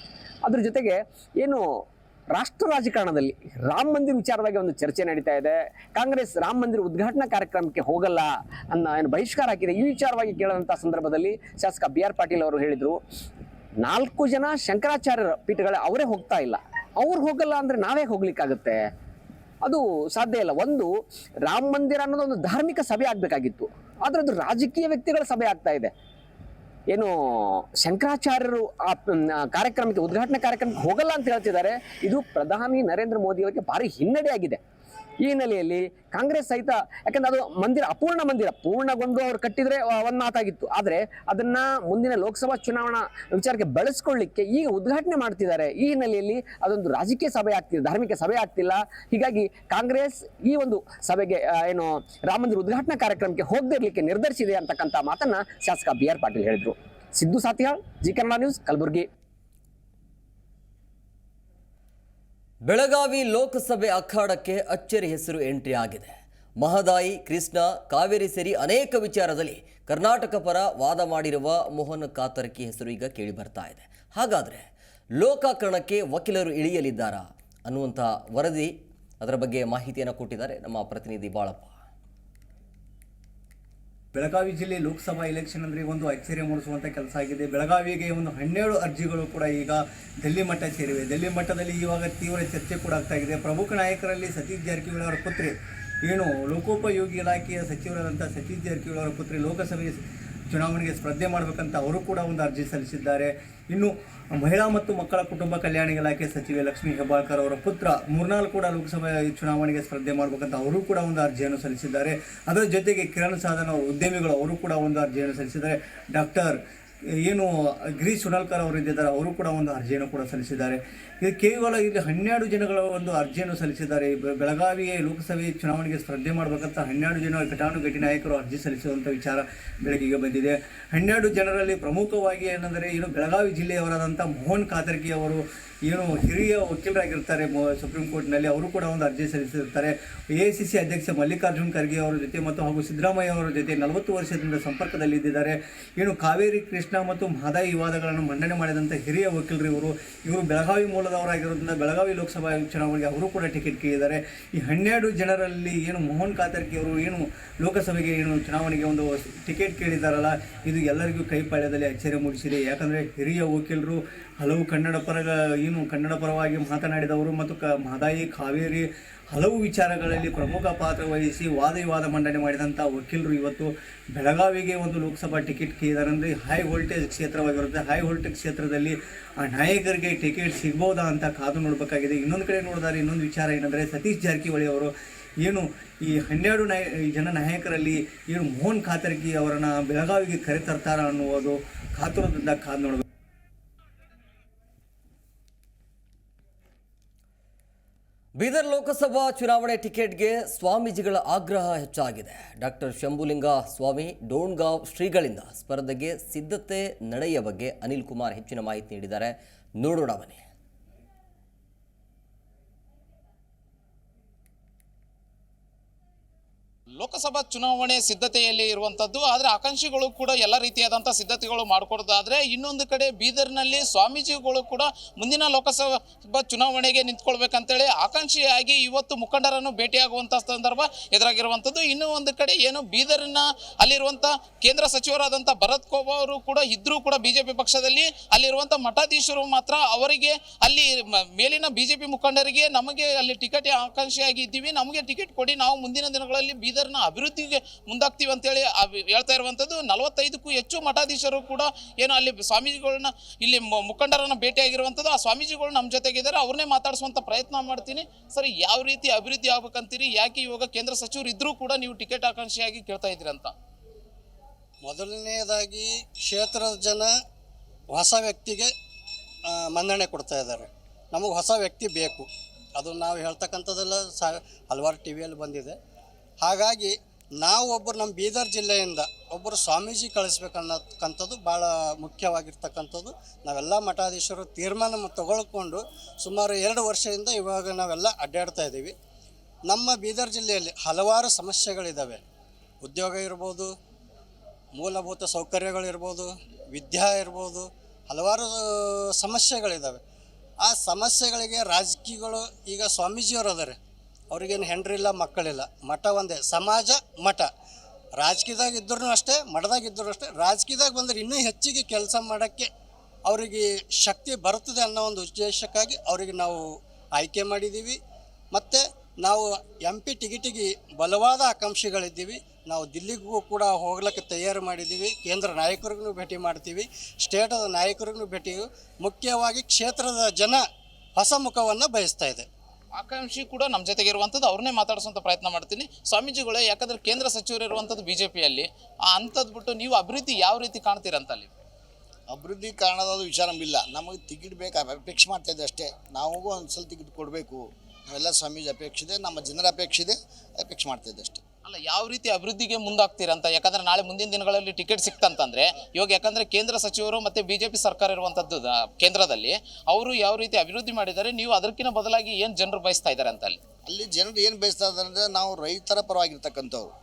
ಅದ್ರ ಜೊತೆಗೆ ಏನು ರಾಷ್ಟ್ರ ರಾಜಕಾರಣದಲ್ಲಿ ರಾಮ ಮಂದಿರ ವಿಚಾರವಾಗಿ ಒಂದು ಚರ್ಚೆ ನಡೀತಾ ಇದೆ. ಕಾಂಗ್ರೆಸ್ ರಾಮ ಮಂದಿರ ಉದ್ಘಾಟನಾ ಕಾರ್ಯಕ್ರಮಕ್ಕೆ ಹೋಗಲ್ಲ ಅನ್ನ ಏನು ಬಹಿಷ್ಕಾರ ಹಾಕಿದೆ. ಈ ವಿಚಾರವಾಗಿ ಕೇಳಿದಂಥ ಸಂದರ್ಭದಲ್ಲಿ ಶಾಸಕ ಬಿ ಆರ್ ಪಾಟೀಲ್ ಅವರು ಹೇಳಿದರು, ನಾಲ್ಕು ಜನ ಶಂಕರಾಚಾರ್ಯರ ಪೀಠಗಳ ಅವರೇ ಹೋಗ್ತಾ ಇಲ್ಲ. ಅವ್ರು ಹೋಗಲ್ಲ ಅಂದರೆ ನಾವೇ ಹೋಗ್ಲಿಕ್ಕಾಗುತ್ತೆ. ಅದು ಸಾಧ್ಯ ಇಲ್ಲ. ಒಂದು, ರಾಮ ಮಂದಿರ ಅನ್ನೋದು ಒಂದು ಧಾರ್ಮಿಕ ಸಭೆ ಆಗಬೇಕಾಗಿತ್ತು. ಆದರೆ ಅದು ರಾಜಕೀಯ ವ್ಯಕ್ತಿಗಳ ಸಭೆ ಆಗ್ತಾ ಇದೆ. ಏನು ಶಂಕರಾಚಾರ್ಯರು ಆ ಕಾರ್ಯಕ್ರಮಕ್ಕೆ, ಉದ್ಘಾಟನಾ ಕಾರ್ಯಕ್ರಮಕ್ಕೆ ಹೋಗಲ್ಲ ಅಂತ ಹೇಳ್ತಿದ್ದಾರೆ. ಇದು ಪ್ರಧಾನಿ ನರೇಂದ್ರ ಮೋದಿ ಅವರಿಗೆ ಭಾರಿ ಹಿನ್ನಡೆ ಆಗಿದೆ. ಈ ಹಿನ್ನೆಲೆಯಲ್ಲಿ ಕಾಂಗ್ರೆಸ್ ಸಹಿತ, ಯಾಕಂದ್ರೆ ಅದು ಮಂದಿರ, ಅಪೂರ್ಣ ಮಂದಿರ, ಪೂರ್ಣಗೊಂಡು ಅವ್ರು ಕಟ್ಟಿದ್ರೆ ಒಂದು ಮಾತಾಗಿತ್ತು. ಆದ್ರೆ ಅದನ್ನ ಮುಂದಿನ ಲೋಕಸಭಾ ಚುನಾವಣಾ ವಿಚಾರಕ್ಕೆ ಬಳಸ್ಕೊಳ್ಳಿಕ್ಕೆ ಈಗ ಉದ್ಘಾಟನೆ ಮಾಡ್ತಿದ್ದಾರೆ. ಈ ಹಿನ್ನೆಲೆಯಲ್ಲಿ ಅದೊಂದು ರಾಜಕೀಯ ಸಭೆ ಆಗ್ತಿದೆ, ಧಾರ್ಮಿಕ ಸಭೆ ಆಗ್ತಿಲ್ಲ. ಹೀಗಾಗಿ ಕಾಂಗ್ರೆಸ್ ಈ ಒಂದು ಸಭೆಗೆ ಏನು, ರಾಮ ಮಂದಿರ ಉದ್ಘಾಟನಾ ಕಾರ್ಯಕ್ರಮಕ್ಕೆ ಹೋಗದಿರ್ಲಿಕ್ಕೆ ನಿರ್ಧರಿಸಿದೆ ಅಂತಕ್ಕಂಥ ಮಾತನ್ನ ಶಾಸಕ ಬಿ ಆರ್ ಪಾಟೀಲ್ ಹೇಳಿದ್ರು. Siddu Satiyal Zee Kannada news, Kalaburagi. Belagavi ಲೋಕಸಭೆ ಅಖಾಡಕ್ಕೆ ಅಚ್ಚರಿ ಹೆಸರು ಎಂಟ್ರಿ ಆಗಿದೆ. ಮಹದಾಯಿ, ಕೃಷ್ಣ, ಕಾವೇರಿ ಸೇರಿ ಅನೇಕ ವಿಚಾರದಲ್ಲಿ ಕರ್ನಾಟಕ ಪರ ವಾದ ಮಾಡಿರುವ ಮೋಹನ್ ಕಾತರಕಿ ಹೆಸರು ಈಗ ಕೇಳಿ ಬರ್ತಾ ಇದೆ. ಹಾಗಾದರೆ ಲೋಕಾಕರಣಕ್ಕೆ ವಕೀಲರು ಇಳಿಯಲಿದ್ದಾರಾ ಅನ್ನುವಂಥ ವರದಿ ಅದರ ಬಗ್ಗೆ ಮಾಹಿತಿಯನ್ನು ಕೊಟ್ಟಿದ್ದಾರೆ ನಮ್ಮ ಪ್ರತಿನಿಧಿ ಬಾಳಪ್ಪ. ಬೆಳಗಾವಿ ಜಿಲ್ಲೆ ಲೋಕಸಭಾ ಎಲೆಕ್ಷನ್ ಅಂದರೆ ಒಂದು ಅಚ್ಚರಿ ಮೂಡಿಸುವಂಥ ಕೆಲಸ ಆಗಿದೆ. ಬೆಳಗಾವಿಗೆ ಒಂದು ಹನ್ನೆರಡು ಅರ್ಜಿಗಳು ಕೂಡ ಈಗ ಡೆಲ್ಲಿ ಮಟ್ಟ ಸೇರಿವೆ. ಡೆಲ್ಲಿ ಮಟ್ಟದಲ್ಲಿ ಇವಾಗ ತೀವ್ರ ಚರ್ಚೆ ಕೂಡ ಆಗ್ತಾ ಇದೆ. ಪ್ರಮುಖ ನಾಯಕರಲ್ಲಿ ಸತೀಶ್ ಜಾರಕಿಹೊಳಿ ಅವರ ಪುತ್ರಿ. ಏನು ಲೋಕೋಪಯೋಗಿ ಇಲಾಖೆಯ ಸಚಿವರಾದಂಥ ಸತೀಶ್ ಜಾರಕಿಹೊಳಿ ಅವರ ಪುತ್ರಿ ಲೋಕಸಭೆ ಚುನಾವಣೆಗೆ ಸ್ಪರ್ಧೆ ಮಾಡಬೇಕಂತ ಅವರು ಕೂಡ ಒಂದು ಅರ್ಜಿ ಸಲ್ಲಿಸಿದ್ದಾರೆ. ಇನ್ನು ಮಹಿಳಾ ಮತ್ತು ಮಕ್ಕಳ ಕುಟುಂಬ ಕಲ್ಯಾಣ ಇಲಾಖೆ ಸಚಿವೆ ಲಕ್ಷ್ಮೀ ಹೆಬ್ಬಾಳ್ಕರ್ ಅವರ ಪುತ್ರ ಮೂರ್ನಾಲ್ ಕೂಡ ಲೋಕಸಭೆ ಚುನಾವಣೆಗೆ ಸ್ಪರ್ಧೆ ಮಾಡಬೇಕಂತ ಅವರು ಕೂಡ ಒಂದು ಅರ್ಜಿಯನ್ನು ಸಲ್ಲಿಸಿದ್ದಾರೆ. ಅದರ ಜೊತೆಗೆ ಕಿರಣ್ ಸಾಧನ ಉದ್ಯಮಿಗಳು ಅವರು ಕೂಡ ಒಂದು ಅರ್ಜಿಯನ್ನು ಸಲ್ಲಿಸಿದ್ದಾರೆ. ಡಾಕ್ಟರ್ ಏನು ಗಿರೀಶ್ ಅವರು ಇದ್ದಿದ್ದಾರೆ, ಅವರು ಕೂಡ ಒಂದು ಅರ್ಜಿಯನ್ನು ಕೂಡ ಸಲ್ಲಿಸಿದ್ದಾರೆ. ಇದು ಕೇವಲ ಇಲ್ಲಿ ಹನ್ನೆರಡು ಜನಗಳ ಒಂದು ಅರ್ಜಿಯನ್ನು ಸಲ್ಲಿಸಿದ್ದಾರೆ. ಬೆಳಗಾವಿಯ ಲೋಕಸಭೆ ಚುನಾವಣೆಗೆ ಸ್ಪರ್ಧೆ ಮಾಡಬೇಕಂತ ಹನ್ನೆರಡು ಜನ ಘಟಾನುಘಟಿ ನಾಯಕರು ಅರ್ಜಿ ಸಲ್ಲಿಸುವಂಥ ವಿಚಾರ ಬೆಳಕಿಗೆ ಬಂದಿದೆ. ಹನ್ನೆರಡು ಜನರಲ್ಲಿ ಪ್ರಮುಖವಾಗಿ ಏನಂದರೆ ಏನು ಬೆಳಗಾವಿ ಜಿಲ್ಲೆಯವರಾದಂಥ ಮೋಹನ್ ಕಾತರ್ಕಿ ಅವರು ಏನು ಹಿರಿಯ ವಕೀಲರಾಗಿರ್ತಾರೆ ಸುಪ್ರೀಂ ಕೋರ್ಟ್ನಲ್ಲಿ, ಅವರು ಕೂಡ ಒಂದು ಅರ್ಜಿ ಸಲ್ಲಿಸಿರ್ತಾರೆ. ಎ ಸಿ ಸಿ ಅಧ್ಯಕ್ಷ ಮಲ್ಲಿಕಾರ್ಜುನ್ ಖರ್ಗೆ ಅವರ ಜೊತೆ ಮತ್ತು ಹಾಗೂ ಸಿದ್ದರಾಮಯ್ಯ ಅವರ ಜೊತೆ ನಲವತ್ತು ವರ್ಷದಿಂದ ಸಂಪರ್ಕದಲ್ಲಿದ್ದಾರೆ ಏನು ಕಾವೇರಿ ಕೃಷ್ಣ ಮತ್ತು ಮಹದಾಯಿ ವಿವಾದಗಳನ್ನು ಮಂಡನೆ ಮಾಡಿದಂಥ ಹಿರಿಯ ವಕೀಲರು ಇವರು ಇವರು ಬೆಳಗಾವಿ ಮೂಲದವರಾಗಿರೋದ್ರಿಂದ ಬೆಳಗಾವಿ ಲೋಕಸಭಾ ಚುನಾವಣೆಗೆ ಅವರು ಕೂಡ ಟಿಕೆಟ್ ಕೇಳಿದ್ದಾರೆ. ಈ ಹನ್ನೆರಡು ಜನರಲ್ಲಿ ಏನು ಮೋಹನ್ ಕಾತರ್ಕಿ ಅವರು ಏನು ಲೋಕಸಭೆಗೆ ಏನು ಚುನಾವಣೆಗೆ ಒಂದು ಟಿಕೆಟ್ ಕೇಳಿದಾರಲ್ಲ ಇದು ಎಲ್ಲರಿಗೂ ಕೈಪಾಳ್ಯದಲ್ಲಿ ಅಚ್ಚರಿ ಮೂಡಿಸಿದೆ. ಯಾಕಂದರೆ ಹಿರಿಯ ವಕೀಲರು ಹಲವು ಕನ್ನಡ ಪರ ಏನು ಕನ್ನಡ ಪರವಾಗಿ ಮಾತನಾಡಿದವರು ಮತ್ತು ಕ ಮಹದಾಯಿ ಕಾವೇರಿ ಹಲವು ವಿಚಾರಗಳಲ್ಲಿ ಪ್ರಮುಖ ಪಾತ್ರ ವಹಿಸಿ ವಾದ ವಿವಾದ ಮಂಡನೆ ಮಾಡಿದಂಥ ವಕೀಲರು ಇವತ್ತು ಬೆಳಗಾವಿಗೆ ಒಂದು ಲೋಕಸಭಾ ಟಿಕೆಟ್ ಕೇಳಿದ್ದಾರೆ ಅಂದರೆ ಹೈ ವೋಲ್ಟೇಜ್ ಕ್ಷೇತ್ರವಾಗಿರುತ್ತೆ. ಹೈ ವೋಲ್ಟೇಜ್ ಕ್ಷೇತ್ರದಲ್ಲಿ ಆ ನಾಯಕರಿಗೆ ಟಿಕೆಟ್ ಸಿಗ್ಬೋದಾ ಅಂತ ಕಾದು ನೋಡಬೇಕಾಗಿದೆ. ಇನ್ನೊಂದು ಕಡೆ ನೋಡಿದರೆ, ಇನ್ನೊಂದು ವಿಚಾರ ಏನಂದರೆ ಸತೀಶ್ ಜಾರಕಿಹೊಳಿ ಅವರು ಏನು ಈ ಹನ್ನೆರಡು ನಾಯ ಜನ ನಾಯಕರಲ್ಲಿ ಏನು ಮೋಹನ್ ಖಾತರ್ಗಿ ಅವರನ್ನು ಬೆಳಗಾವಿಗೆ ಕರೆತರ್ತಾರ ಅನ್ನುವುದು ಕಾತುರದಿಂದ ಕಾದು ನೋಡಬೇಕು. ಬೀದರ್ ಲೋಕಸಭಾ ಚುನಾವಣೆ ಟಿಕೆಟ್ಗೆ ಸ್ವಾಮೀಜಿಗಳ ಆಗ್ರಹ ಹೆಚ್ಚಾಗಿದೆ. ಡಾಕ್ಟರ್ ಶಂಭುಲಿಂಗ ಸ್ವಾಮಿ ಡೋಣ್ಗಾಂವ್ ಶ್ರೀಗಳಿಂದ ಸ್ಪರ್ಧೆಗೆ ಸಿದ್ಧತೆ ನಡೆಯ ಬಗ್ಗೆ ಅನಿಲ್ ಕುಮಾರ್ ಹೆಚ್ಚಿನ ಮಾಹಿತಿ ನೀಡಿದ್ದಾರೆ. ನೋಡೋಣ ಬನ್ನಿ. ಲೋಕಸಭಾ ಚುನಾವಣೆ ಸಿದ್ಧತೆಯಲ್ಲಿ ಇರುವಂಥದ್ದು ಆದರೆ ಆಕಾಂಕ್ಷಿಗಳು ಕೂಡ ಎಲ್ಲ ರೀತಿಯಾದಂಥ ಸಿದ್ಧತೆಗಳು ಮಾಡಿಕೊಡೋದಾದ್ರೆ ಇನ್ನೊಂದು ಕಡೆ ಬೀದರ್ನಲ್ಲಿ ಸ್ವಾಮೀಜಿಗಳು ಕೂಡ ಮುಂದಿನ ಲೋಕಸಭಾ ಚುನಾವಣೆಗೆ ನಿಂತ್ಕೊಳ್ಬೇಕಂತೇಳಿ ಆಕಾಂಕ್ಷಿಯಾಗಿ ಇವತ್ತು ಮುಖಂಡರನ್ನು ಭೇಟಿಯಾಗುವಂಥ ಸಂದರ್ಭ ಎದುರಾಗಿರುವಂಥದ್ದು ಇನ್ನೂ ಒಂದು ಕಡೆ ಏನು ಬೀದರ್ನ ಅಲ್ಲಿರುವಂಥ ಕೇಂದ್ರ ಸಚಿವರಾದಂಥ ಭರತ್ ಕೋಬ ಅವರು ಕೂಡ ಇದ್ರೂ ಕೂಡ ಬಿಜೆಪಿ ಪಕ್ಷದಲ್ಲಿ ಅಲ್ಲಿರುವಂಥ ಮಠಾಧೀಶರು ಮಾತ್ರ ಅವರಿಗೆ ಅಲ್ಲಿ ಮೇಲಿನ ಬಿಜೆಪಿ ಮುಖಂಡರಿಗೆ ನಮಗೆ ಅಲ್ಲಿ ಟಿಕೆಟ್ ಆಕಾಂಕ್ಷಿಯಾಗಿ ಇದ್ದೀವಿ, ನಮಗೆ ಟಿಕೆಟ್ ಕೊಡಿ, ನಾವು ಮುಂದಿನ ದಿನಗಳಲ್ಲಿ ಬೀದರ್ನ ಅಭಿವೃದ್ಧಿಗೆ ಮುಂದಾಗ್ತೀವಿ ಅಂತೇಳಿ ಹೇಳಿ ಹೇಳ್ತಾ ಇರುವಂಥದ್ದು ನಲವತ್ತೈದಕ್ಕೂ ಹೆಚ್ಚು ಮಠಾಧೀಶರು ಕೂಡ ಏನು ಅಲ್ಲಿ ಸ್ವಾಮೀಜಿಗಳನ್ನ ಇಲ್ಲಿ ಮುಖಂಡರನ್ನ ಭೇಟಿಯಾಗಿರುವಂಥದ್ದು ಆ ಸ್ವಾಮೀಜಿಗಳು ನಮ್ಮ ಜೊತೆಗಿದ್ದಾರೆ. ಅವ್ರನ್ನೇ ಮಾತಾಡಿಸುವಂಥ ಪ್ರಯತ್ನ ಮಾಡ್ತೀನಿ. ಸರಿ, ಯಾವ ರೀತಿ ಅಭಿವೃದ್ಧಿ ಆಗ್ಬೇಕಂತೀರಿ? ಯಾಕೆ ಇವಾಗ ಕೇಂದ್ರ ಸಚಿವರು ಇದ್ರೂ ಕೂಡ ನೀವು ಟಿಕೆಟ್ ಆಕಾಂಕ್ಷಿಯಾಗಿ ಕೇಳ್ತಾ ಇದ್ದೀರಿ ಅಂತ? ಮೊದಲನೆಯದಾಗಿ ಕ್ಷೇತ್ರದ ಜನ ಹೊಸ ವ್ಯಕ್ತಿಗೆ ಮನ್ನಣೆ ಕೊಡ್ತಾ ಇದ್ದಾರೆ. ನಮಗೆ ಹೊಸ ವ್ಯಕ್ತಿ ಬೇಕು. ಅದು ನಾವು ಹೇಳ್ತಕ್ಕಂಥದ್ದೆಲ್ಲ ಸ ಹಲವಾರು ಟಿ ವಿಯಲ್ಲಿ ಬಂದಿದೆ. ಹಾಗಾಗಿ ನಾವು ಒಬ್ಬರು ನಮ್ಮ ಬೀದರ್ ಜಿಲ್ಲೆಯಿಂದ ಒಬ್ಬರು ಸ್ವಾಮೀಜಿ ಕಳಿಸ್ಬೇಕನ್ನತಕ್ಕಂಥದ್ದು ಭಾಳ ಮುಖ್ಯವಾಗಿರ್ತಕ್ಕಂಥದ್ದು. ನಾವೆಲ್ಲ ಮಠಾಧೀಶರು ತೀರ್ಮಾನ ತಗೊಳ್ಕೊಂಡು ಸುಮಾರು ಎರಡು ವರ್ಷದಿಂದ ಇವಾಗ ನಾವೆಲ್ಲ ಅಡ್ಡಾಡ್ತಾ ಇದ್ದೀವಿ. ನಮ್ಮ ಬೀದರ್ ಜಿಲ್ಲೆಯಲ್ಲಿ ಹಲವಾರು ಸಮಸ್ಯೆಗಳಿದ್ದಾವೆ ಉದ್ಯೋಗ ಇರ್ಬೋದು, ಮೂಲಭೂತ ಸೌಕರ್ಯಗಳಿರ್ಬೋದು ವಿದ್ಯಾ ಇರ್ಬೋದು, ಹಲವಾರು ಸಮಸ್ಯೆಗಳಿದ್ದಾವೆ ಆ ಸಮಸ್ಯೆಗಳಿಗೆ ರಾಜಕೀಯಗಳು ಈಗ ಸ್ವಾಮೀಜಿಯವರು ಅದಾರೆ ಅವ್ರಿಗೇನು ಹೆಂಡ್ರಿಲ್ಲ ಮಕ್ಕಳಿಲ್ಲ. ಮಠ ಒಂದೇ. ಸಮಾಜ, ಮಠ. ರಾಜಕೀಯದಾಗ ಇದ್ರೂ ಅಷ್ಟೇ, ಮಠದಾಗ ಇದ್ದರೂ ಅಷ್ಟೇ. ರಾಜಕೀಯದಾಗ ಬಂದರೆ ಇನ್ನೂ ಹೆಚ್ಚಿಗೆ ಕೆಲಸ ಮಾಡೋಕ್ಕೆ ಅವರಿಗೆ ಶಕ್ತಿ ಬರ್ತದೆ ಅನ್ನೋ ಒಂದು ಉದ್ದೇಶಕ್ಕಾಗಿ ಅವರಿಗೆ ನಾವು ಆಯ್ಕೆ ಮಾಡಿದ್ದೀವಿ. ಮತ್ತು ನಾವು ಎಂ ಪಿ ಟಿಕೆಟಿಗೆ ಬಲವಾದ ಆಕಾಂಕ್ಷಿಗಳಿದ್ದೀವಿ. ನಾವು ದಿಲ್ಲಿಗೂ ಕೂಡ ಹೋಗ್ಲಿಕ್ಕೆ ತಯಾರು ಮಾಡಿದ್ದೀವಿ. ಕೇಂದ್ರ ನಾಯಕರಿಗೂ ಭೇಟಿ ಮಾಡ್ತೀವಿ. ಸ್ಟೇಟದ ನಾಯಕರಿಗೂ ಭೇಟಿ. ಮುಖ್ಯವಾಗಿ ಕ್ಷೇತ್ರದ ಜನ ಹೊಸ ಮುಖವನ್ನು ಬಯಸ್ತಾ ಇದೆ. ಆಕಾಂಕ್ಷಿ ಕೂಡ ನಮ್ಮ ಜೊತೆಗೆ ಇರುವಂಥದ್ದು ಅವ್ರನ್ನೇ ಮಾತಾಡಿಸುವಂಥ ಪ್ರಯತ್ನ ಮಾಡ್ತೀನಿ. ಸ್ವಾಮೀಜಿಗಳೇ, ಯಾಕಂದ್ರೆ ಕೇಂದ್ರ ಸಚಿವರು ಇರುವಂಥದ್ದು ಬಿ ಜೆ ಪಿಯಲ್ಲಿ ಅಂಥದ್ದು ಬಿಟ್ಟು ನೀವು ಅಭಿವೃದ್ಧಿ ಯಾವ ರೀತಿ ಕಾಣ್ತೀರಂತ ಅಲ್ಲಿ? ಅಭಿವೃದ್ಧಿ ಕಾರಣದ ವಿಚಾರ ಇಲ್ಲ ನಮಗೆ ಟಿಕೆಟ್ ಬೇಕು ಅಪೇಕ್ಷೆ ಮಾಡ್ತಾ ಇದ್ದೆ ಅಷ್ಟೇ. ನಾವೂ ಒಂದು ಸಲ ಟಿಕೆಟ್ ಕೊಡಬೇಕು. ನಾವೆಲ್ಲ ಸ್ವಾಮೀಜಿ ಅಪೇಕ್ಷೆ ಇದೆ ನಮ್ಮ ಜನರ ಅಪೇಕ್ಷೆ ಇದೆ, ಅಪೇಕ್ಷೆ ಮಾಡ್ತಾ ಇದ್ದೆ ಅಷ್ಟೇ. ಅಲ್ಲ, ಯಾವ ರೀತಿ ಅಭಿವೃದ್ಧಿಗೆ ಮುಂದಾಗ್ತೀರಂತ ಯಾಕಂದ್ರೆ ನಾಳೆ ಮುಂದಿನ ದಿನಗಳಲ್ಲಿ ಟಿಕೆಟ್ ಸಿಕ್ತಂತಂದ್ರೆ, ಇವಾಗ ಯಾಕಂದ್ರೆ ಕೇಂದ್ರ ಸಚಿವರು ಮತ್ತೆ ಬಿಜೆಪಿ ಸರ್ಕಾರ ಇರುವಂತದ್ದು ಕೇಂದ್ರದಲ್ಲಿ, ಅವರು ಯಾವ ರೀತಿ ಅಭಿವೃದ್ಧಿ ಮಾಡಿದ್ದಾರೆ, ನೀವು ಅದಕ್ಕಿಂತ ಬದಲಾಗಿ ಏನು ಜನರು ಬಯಸ್ತಾ ಇದ್ದಾರೆ ಅಂತ ಅಲ್ಲಿ ಅಲ್ಲಿ ಜನರು ಏನು ಬಯಸ್ತಾ ಇದ್ದಾರೆ ಅಂದ್ರೆ, ನಾವು ರೈತರ ಪರವಾಗಿರ್ತಕ್ಕಂಥವ್ರು.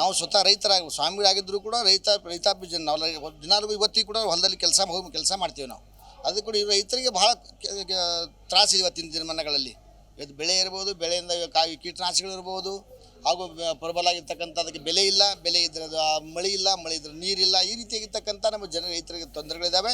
ನಾವು ಸ್ವತಃ ರೈತರ ಸ್ವಾಮಿಗಳಾಗಿದ್ದರೂ ಕೂಡ ರೈತ ರೈತಾಪಿ ಜನ ನಾವು ದಿನಾಲು ಇವತ್ತಿಗೂ ಕೂಡ ಹೊಲದಲ್ಲಿ ಕೆಲಸ ಕೆಲಸ ಮಾಡ್ತೀವಿ ನಾವು. ಅದು ಕೂಡ ರೈತರಿಗೆ ಬಹಳ ತ್ರಾಸಿದೆ ಇವತ್ತಿನ ದಿನಮಾನಗಳಲ್ಲಿ. ಇವತ್ತು ಬೆಳೆ ಇರ್ಬೋದು, ಬೆಳೆಯಿಂದ ಕಾಯಿ, ಕೀಟನಾಶಕಗಳು ಇರ್ಬೋದು ಹಾಗೂ ಪ್ರಬಲ ಆಗಿರ್ತಕ್ಕಂಥ ಅದಕ್ಕೆ ಬೆಲೆ ಇಲ್ಲ, ಬೆಲೆ ಇದ್ರೆ ಅದು ಮಳೆ ಇಲ್ಲ, ಮಳೆ ಇದ್ರೆ ನೀರಿಲ್ಲ ಈ ರೀತಿಯಾಗಿರ್ತಕ್ಕಂಥ ನಮ್ಮ ಜನ ರೈತರಿಗೆ ತೊಂದರೆಗಳಿದ್ದಾವೆ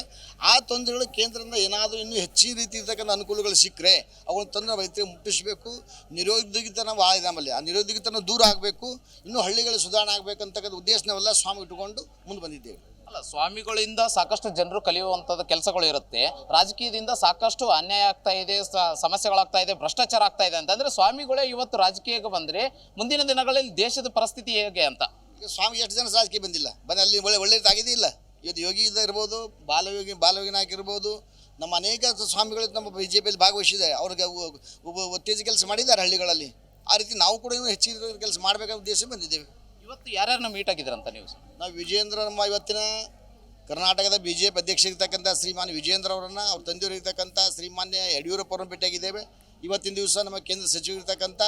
ಆ ತೊಂದರೆಗಳು ಕೇಂದ್ರದಿಂದ ಏನಾದರೂ ಇನ್ನೂ ಹೆಚ್ಚಿನ ರೀತಿ ಇರ್ತಕ್ಕಂಥ ಅನುಕೂಲಗಳು ಸಿಕ್ಕರೆ ಅವುಗಳನ್ನು ತೊಂದರೆ ರೈತರಿಗೆ ಮುಟ್ಟಿಸಬೇಕು. ನಿರುದ್ಯೋಗಿತನ ಭಾಳ ಇದೆ ನಮ್ಮಲ್ಲಿ ಆ ನಿರುದ್ಯೋಗಿತನ ದೂರ ಆಗಬೇಕು. ಇನ್ನೂ ಹಳ್ಳಿಗಳು ಸುಧಾರಣೆ ಆಗಬೇಕಂತಕ್ಕಂಥ ಉದ್ದೇಶ ನಾವೆಲ್ಲ ಸ್ವಾಮಿ ಇಟ್ಟುಕೊಂಡು ಮುಂದೆ ಬಂದಿದ್ದೇವೆ. ಅಲ್ಲ, ಸ್ವಾಮಿಗಳಿಂದ ಸಾಕಷ್ಟು ಜನರು ಕಲಿಯುವಂಥದ್ದು ಕೆಲಸಗಳು ಇರುತ್ತೆ. ರಾಜಕೀಯದಿಂದ ಸಾಕಷ್ಟು ಅನ್ಯಾಯ ಆಗ್ತಾ ಇದೆ ಸಮಸ್ಯೆಗಳಾಗ್ತಾ ಇದೆ, ಭ್ರಷ್ಟಾಚಾರ ಆಗ್ತಾ ಇದೆ ಅಂತಂದ್ರೆ ಸ್ವಾಮಿಗಳೇ ಇವತ್ತು ರಾಜಕೀಯಕ್ಕೆ ಬಂದ್ರೆ ಮುಂದಿನ ದಿನಗಳಲ್ಲಿ ದೇಶದ ಪರಿಸ್ಥಿತಿ ಹೇಗೆ ಅಂತ? ಸ್ವಾಮಿ ಎಷ್ಟು ಜನ ರಾಜಕೀಯ ಬಂದಿಲ್ಲ? ಬಂದು ಅಲ್ಲಿ ಒಳ್ಳೆ ಒಳ್ಳೆಯದಾಗಿದೆ ಇಲ್ಲ? ಇವತ್ತು ಯೋಗಿ ಇದ್ದ ಇರ್ಬೋದು, ಬಾಲಯೋಗಿ ಬಾಲಯೋಗಿ ನಾಯಕ ಇರ್ಬೋದು, ನಮ್ಮ ಅನೇಕ ಸ್ವಾಮಿಗಳು ನಮ್ಮ ಬಿ ಜೆ ಪಿಯಲ್ಲಿ ಭಾಗವಹಿಸಿದ್ದಾರೆ ಅವ್ರಿಗೆ ಉತ್ತೇಜ ಕೆಲಸ ಮಾಡಿದ್ದಾರೆ ಹಳ್ಳಿಗಳಲ್ಲಿ. ಆ ರೀತಿ ನಾವು ಕೂಡ ಇನ್ನೂ ಹೆಚ್ಚಿನ ಕೆಲಸ ಮಾಡಬೇಕಾದ ಉದ್ದೇಶ ಬಂದಿದ್ದೇವೆ. ಇವತ್ತು ಯಾರ್ಯಾರನ್ನ ಮೀಟ್ ಆಗಿದ್ರಂತ ನೀವು ನಾವು ವಿಜೇಂದ್ರ ನಮ್ಮ ಇವತ್ತಿನ ಕರ್ನಾಟಕದ ಬಿ ಜೆ ಪಿ ಅಧ್ಯಕ್ಷರಿರ್ತಕ್ಕಂಥ ಶ್ರೀಮಾನ್ ವಿಜೇಂದ್ರ ಅವರನ್ನು ಅವ್ರ ತಂದೆಯವರಿರ್ತಕ್ಕಂಥ ಶ್ರೀಮಾನ್ಯ ಯಡಿಯೂರಪ್ಪ ಅವರನ್ನು ಭೇಟಿಯಾಗಿದ್ದೇವೆ. ಇವತ್ತಿನ ದಿವಸ ನಮ್ಮ ಕೇಂದ್ರ ಸಚಿವರಿರ್ತಕ್ಕಂಥ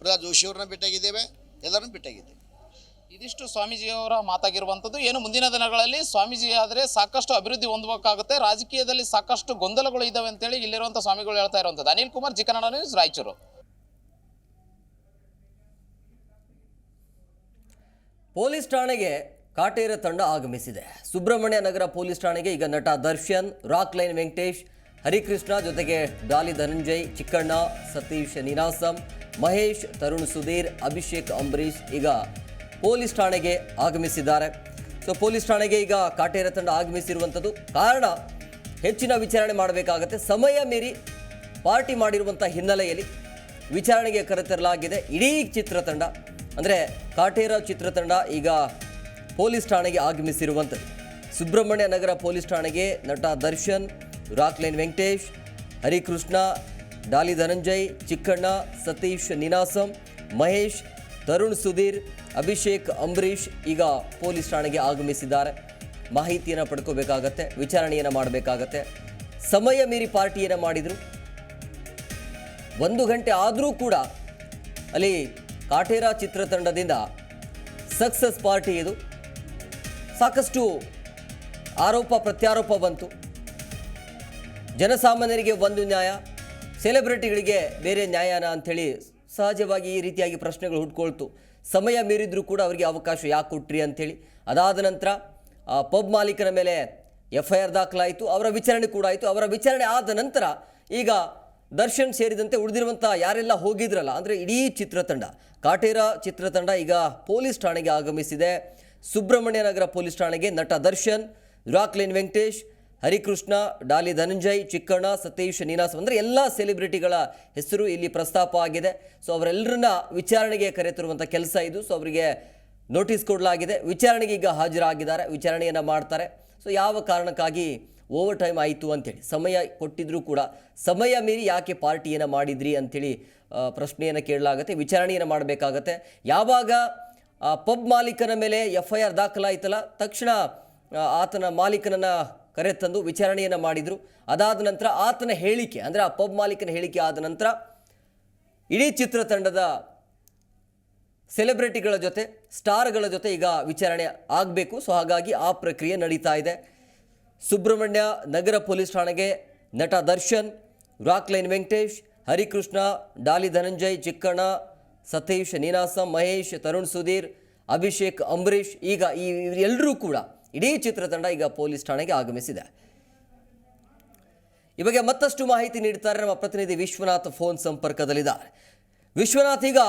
ಪ್ರಹ್ಲಾದ್ ಜೋಶಿ ಅವ್ರನ್ನ ಭೇಟಿಯಾಗಿದ್ದೇವೆ. ಎಲ್ಲರನ್ನು ಭೇಟಿಯಾಗಿದ್ದೇವೆ. ಇದಿಷ್ಟು ಸ್ವಾಮೀಜಿಯವರ ಮಾತಾಗಿರುವಂಥದ್ದು. ಏನು ಮುಂದಿನ ದಿನಗಳಲ್ಲಿ ಸ್ವಾಮೀಜಿ ಆದರೆ ಸಾಕಷ್ಟು ಅಭಿವೃದ್ಧಿ ಹೊಂದಬೇಕಾಗುತ್ತೆ. ರಾಜಕೀಯದಲ್ಲಿ ಸಾಕಷ್ಟು ಗೊಂದಲಗಳು ಇದ್ದಾವೆ ಅಂತೇಳಿ ಇಲ್ಲಿರುವಂಥ ಸ್ವಾಮಿಗಳು ಹೇಳ್ತಾ ಇರುವಂಥದ್ದು. Anil Kumar Zee Kannada news Raichur. Police ಠಾಣೆಗೆ ಕಾಟೇರ ತಂಡ ಆಗಮಿಸಿದೆ. ಸುಬ್ರಹ್ಮಣ್ಯ ನಗರ ಪೊಲೀಸ್ ಠಾಣೆಗೆ ಈಗ ನಟ ದರ್ಶನ್, ರಾಕ್ ಲೈನ್ ವೆಂಕಟೇಶ್, ಹರಿಕೃಷ್ಣ ಜೊತೆಗೆ ಡಾಲಿ ಧನಂಜಯ್, ಚಿಕ್ಕಣ್ಣ, ಸತೀಶ್ ನೀನಾಸಂ, ಮಹೇಶ್, ತರುಣ್ ಸುಧೀರ್, ಅಭಿಷೇಕ್ ಅಂಬರೀಶ್ ಈಗ ಪೊಲೀಸ್ ಠಾಣೆಗೆ ಆಗಮಿಸಿದ್ದಾರೆ. ಸೊ, ಪೊಲೀಸ್ ಠಾಣೆಗೆ ಈಗ ಕಾಟೇರ ತಂಡ ಆಗಮಿಸಿರುವಂಥದ್ದು. ಕಾರಣ, ಹೆಚ್ಚಿನ ವಿಚಾರಣೆ ಮಾಡಬೇಕಾಗತ್ತೆ. ಸಮಯ ಮೀರಿ ಪಾರ್ಟಿ ಮಾಡಿರುವಂಥ ಹಿನ್ನೆಲೆಯಲ್ಲಿ ವಿಚಾರಣೆಗೆ ಕರೆತರಲಾಗಿದೆ. ಇಡೀ ಚಿತ್ರತಂಡ ಅಂದರೆ ಕಾಟೇರ ಚಿತ್ರತಂಡ ಈಗ ಪೊಲೀಸ್ ಠಾಣೆಗೆ ಆಗಮಿಸಿರುವಂಥದ್ದು. ಸುಬ್ರಹ್ಮಣ್ಯ ನಗರ ಪೊಲೀಸ್ ಠಾಣೆಗೆ ನಟ ದರ್ಶನ್, ರಾಕ್ಲೈನ್ ವೆಂಕಟೇಶ್, ಹರಿಕೃಷ್ಣ, ಡಾಲಿ ಧನಂಜಯ್, ಚಿಕ್ಕಣ್ಣ, ಸತೀಶ್ ನಿನಾಸಂ, ಮಹೇಶ್, ತರುಣ್ ಸುಧೀರ್, ಅಭಿಷೇಕ್ ಅಂಬರೀಷ್ ಈಗ ಪೊಲೀಸ್ ಠಾಣೆಗೆ ಆಗಮಿಸಿದ್ದಾರೆ. ಮಾಹಿತಿಯನ್ನು ಪಡ್ಕೋಬೇಕಾಗತ್ತೆ, ವಿಚಾರಣೆಯನ್ನು ಮಾಡಬೇಕಾಗತ್ತೆ. ಸಮಯ ಮೀರಿ ಪಾರ್ಟಿಯನ್ನು ಮಾಡಿದರು. ಒಂದು ಗಂಟೆ ಆದರೂ ಕೂಡ ಅಲ್ಲಿ ಕಾಟೇರ ಚಿತ್ರತಂಡದಿಂದ ಸಕ್ಸಸ್ ಪಾರ್ಟಿ ಇದು. ಸಾಕಷ್ಟು ಆರೋಪ ಪ್ರತ್ಯಾರೋಪ ಬಂತು. ಜನಸಾಮಾನ್ಯರಿಗೆ ಒಂದು ನ್ಯಾಯ, ಸೆಲೆಬ್ರಿಟಿಗಳಿಗೆ ಬೇರೆ ನ್ಯಾಯನ ಅಂಥೇಳಿ ಸಹಜವಾಗಿ ಈ ರೀತಿಯಾಗಿ ಪ್ರಶ್ನೆಗಳು ಹುಟ್ಕೊಳ್ತು ಸಮಯ ಮೀರಿದ್ರೂ ಕೂಡ ಅವರಿಗೆ ಅವಕಾಶ ಯಾಕೆ ಕೊಟ್ರಿ ಅಂಥೇಳಿ. ಅದಾದ ನಂತರ ಪಬ್ ಮಾಲೀಕನ ಮೇಲೆ ಎಫ್ ಐ ಆರ್ ದಾಖಲಾಯಿತು. ಅವರ ವಿಚಾರಣೆ ಕೂಡ ಆಯಿತು. ಅವರ ವಿಚಾರಣೆ ಆದ ನಂತರ ಈಗ ದರ್ಶನ್ ಸೇರಿದಂತೆ ಉಳಿದಿರುವಂಥ ಯಾರೆಲ್ಲ ಹೋಗಿದ್ರಲ್ಲ, ಅಂದರೆ ಇಡೀ ಚಿತ್ರತಂಡ, ಕಾಟೇರ ಚಿತ್ರತಂಡ ಈಗ ಪೊಲೀಸ್ ಠಾಣೆಗೆ ಆಗಮಿಸಿದೆ. ಸುಬ್ರಹ್ಮಣ್ಯ ನಗರ ಪೊಲೀಸ್ ಠಾಣೆಗೆ ನಟ ದರ್ಶನ್, ರಾಕ್ಲಿನ್ ವೆಂಕಟೇಶ್, ಹರಿಕೃಷ್ಣ, ಡಾಲಿ ಧನಂಜಯ್, ಚಿಕ್ಕಣ್ಣ, ಸತೀಶ್, ನೀನಾಸ್, ಅಂದರೆ ಎಲ್ಲ ಸೆಲೆಬ್ರಿಟಿಗಳ ಹೆಸರು ಇಲ್ಲಿ ಪ್ರಸ್ತಾಪ ಆಗಿದೆ. ಸೊ ಅವರೆಲ್ಲರನ್ನ ವಿಚಾರಣೆಗೆ ಕರೆತಿರುವಂಥ ಕೆಲಸ ಇದು. ಸೊ ಅವರಿಗೆ ನೋಟಿಸ್ ಕೊಡಲಾಗಿದೆ. ವಿಚಾರಣೆಗೆ ಈಗ ಹಾಜರಾಗಿದ್ದಾರೆ. ವಿಚಾರಣೆಯನ್ನು ಮಾಡ್ತಾರೆ. ಸೊ ಯಾವ ಕಾರಣಕ್ಕಾಗಿ ಓವರ್ ಟೈಮ್ ಆಯಿತು ಅಂಥೇಳಿ, ಸಮಯ ಕೊಟ್ಟಿದ್ರೂ ಕೂಡ, ಸಮಯ ಮೀರಿ ಯಾಕೆ ಪಾರ್ಟಿಯನ್ನು ಮಾಡಿದ್ರಿ ಅಂಥೇಳಿ ಪ್ರಶ್ನೆಯನ್ನು ಕೇಳಲಾಗುತ್ತೆ, ವಿಚಾರಣೆಯನ್ನು ಮಾಡಬೇಕಾಗತ್ತೆ. ಯಾವಾಗ ಪಬ್ ಮಾಲೀಕನ ಮೇಲೆ ಎಫ್ ಐ ಆರ್ ದಾಖಲಾಯಿತಲ್ಲ, ತಕ್ಷಣ ಆತನ ಮಾಲೀಕನನ್ನು ಕರೆತಂದು ವಿಚಾರಣೆಯನ್ನು ಮಾಡಿದರು. ಅದಾದ ನಂತರ ಆತನ ಹೇಳಿಕೆ, ಅಂದರೆ ಆ ಪಬ್ ಮಾಲೀಕನ ಹೇಳಿಕೆ ಆದ ನಂತರ, ಇಡೀ ಚಿತ್ರತಂಡದ ಸೆಲೆಬ್ರಿಟಿಗಳ ಜೊತೆ, ಸ್ಟಾರ್ಗಳ ಜೊತೆ ಈಗ ವಿಚಾರಣೆ ಆಗಬೇಕು. ಸೊ, ಹಾಗಾಗಿ ಆ ಪ್ರಕ್ರಿಯೆ ನಡೀತಾ ಇದೆ. ಸುಬ್ರಹ್ಮಣ್ಯ ನಗರ ಪೊಲೀಸ್ ಠಾಣೆಗೆ ನಟ ದರ್ಶನ್ ರಾಕ್ಲೈನ್ ವೆಂಕಟೇಶ್, ಹರಿಕೃಷ್ಣ, ಡಾಲಿ ಧನಂಜಯ್, ಚಿಕ್ಕಣ್ಣ, ಸತೀಶ್, ನೀನಾಸಂ, ಮಹೇಶ್, ತರುಣ್ ಸುಧೀರ್, ಅಭಿಷೇಕ್, ಅಂಬರೀಷ್, ಈಗ ಈ ಎಲ್ಲರೂ ಕೂಡ ಇಡೀ ಚಿತ್ರತಂಡ ಈಗ ಪೊಲೀಸ್ ಠಾಣೆಗೆ ಆಗಮಿಸಿದೆ. ಈ ಬಗ್ಗೆ ಮತ್ತಷ್ಟು ಮಾಹಿತಿ ನೀಡ್ತಾರೆ ನಮ್ಮ ಪ್ರತಿನಿಧಿ ವಿಶ್ವನಾಥ್ ಫೋನ್ ಸಂಪರ್ಕದಲ್ಲಿದ್ದಾರೆ. ವಿಶ್ವನಾಥ್ ಈಗ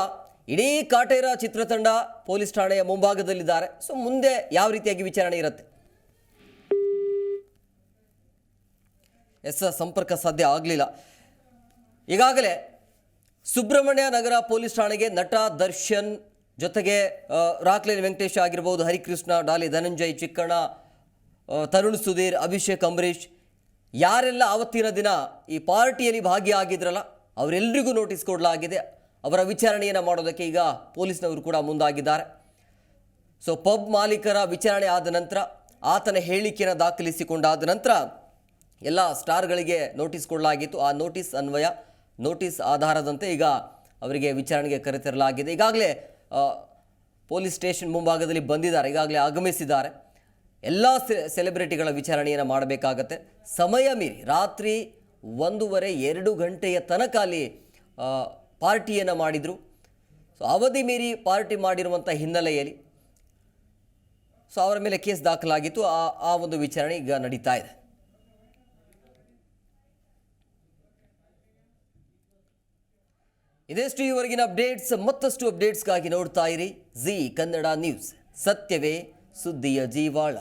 ಇಡೀ ಕಾಟೇರ ಚಿತ್ರತಂಡ ಪೊಲೀಸ್ ಠಾಣೆಯ ಮುಂಭಾಗದಲ್ಲಿದ್ದಾರೆ. ಸೊ ಮುಂದೆ ಯಾವ ರೀತಿಯಾಗಿ ವಿಚಾರಣೆ ಇರುತ್ತೆ? ಎಸ್ ಸಂಪರ್ಕ ಸಾಧ್ಯ ಆಗಲಿಲ್ಲ. ಈಗಾಗಲೇ ಸುಬ್ರಹ್ಮಣ್ಯ ನಗರ ಪೊಲೀಸ್ ಠಾಣೆಗೆ ನಟ ದರ್ಶನ್ ಜೊತೆಗೆ ರಾಕ್ಲೇನ್ ವೆಂಕಟೇಶ್ ಆಗಿರ್ಬೋದು, ಹರಿಕೃಷ್ಣ, ಡಾಲಿ ಧನಂಜಯ್, ಚಿಕ್ಕಣ್ಣ ತರುಣ್ ಸುಧೀರ್, ಅಭಿಷೇಕ್, ಅಂಬರೀಷ್, ಯಾರೆಲ್ಲ ಆವತ್ತಿನ ದಿನ ಈ ಪಾರ್ಟಿಯಲ್ಲಿ ಭಾಗಿಯಾಗಿದ್ರಲ್ಲ ಅವರೆಲ್ಲರಿಗೂ ನೋಟಿಸ್ ಕೊಡಲಾಗಿದೆ. ಅವರ ವಿಚಾರಣೆಯನ್ನು ಮಾಡೋದಕ್ಕೆ ಈಗ ಪೊಲೀಸ್ನವರು ಕೂಡ ಮುಂದಾಗಿದ್ದಾರೆ. ಸೊ, ಪಬ್ ಮಾಲೀಕರ ವಿಚಾರಣೆ ಆದ ನಂತರ, ಆತನ ಹೇಳಿಕೆಯನ್ನು ದಾಖಲಿಸಿಕೊಂಡಾದ ನಂತರ ಎಲ್ಲ ಸ್ಟಾರ್ಗಳಿಗೆ ನೋಟಿಸ್ ಕೊಡಲಾಗಿತ್ತು. ಆ ನೋಟಿಸ್ ಅನ್ವಯ, ನೋಟಿಸ್ ಆಧಾರದಂತೆ ಈಗ ಅವರಿಗೆ ವಿಚಾರಣೆಗೆ ಕರೆತರಲಾಗಿದೆ. ಈಗಾಗಲೇ ಪೊಲೀಸ್ ಸ್ಟೇಷನ್ ಮುಂಭಾಗದಲ್ಲಿ ಬಂದಿದ್ದಾರೆ, ಈಗಾಗಲೇ ಆಗಮಿಸಿದ್ದಾರೆ. ಎಲ್ಲ ಸೆಲೆಬ್ರಿಟಿಗಳ ವಿಚಾರಣೆಯನ್ನು ಮಾಡಬೇಕಾಗತ್ತೆ. ಸಮಯ ಮೀರಿ ರಾತ್ರಿ ಒಂದೂವರೆ, ಎರಡು ಗಂಟೆಯ ತನಕ ಅಲ್ಲಿ ಪಾರ್ಟಿಯನ್ನು ಮಾಡಿದರು. ಸೊ, ಅವಧಿ ಮೀರಿ ಪಾರ್ಟಿ ಮಾಡಿರುವಂಥ ಹಿನ್ನೆಲೆಯಲ್ಲಿ, ಸೊ, ಅವರ ಮೇಲೆ ಕೇಸ್ ದಾಖಲಾಗಿತ್ತು. ಆ ಆ ಒಂದು ವಿಚಾರಣೆ ಈಗ ನಡೀತಾ ಇದೆ. ಇದೆಷ್ಟು ಈವರೆಗಿನ ಅಪ್ಡೇಟ್ಸ್ ಮತ್ತಷ್ಟು ಅಪ್ಡೇಟ್ಸ್ಗಾಗಿ ನೋಡ್ತಾ ಇರಿ ಜಿ ಕನ್ನಡ ನ್ಯೂಸ್. ಸತ್ಯವೇ ಸುದ್ದಿಯ ಜೀವಾಳ.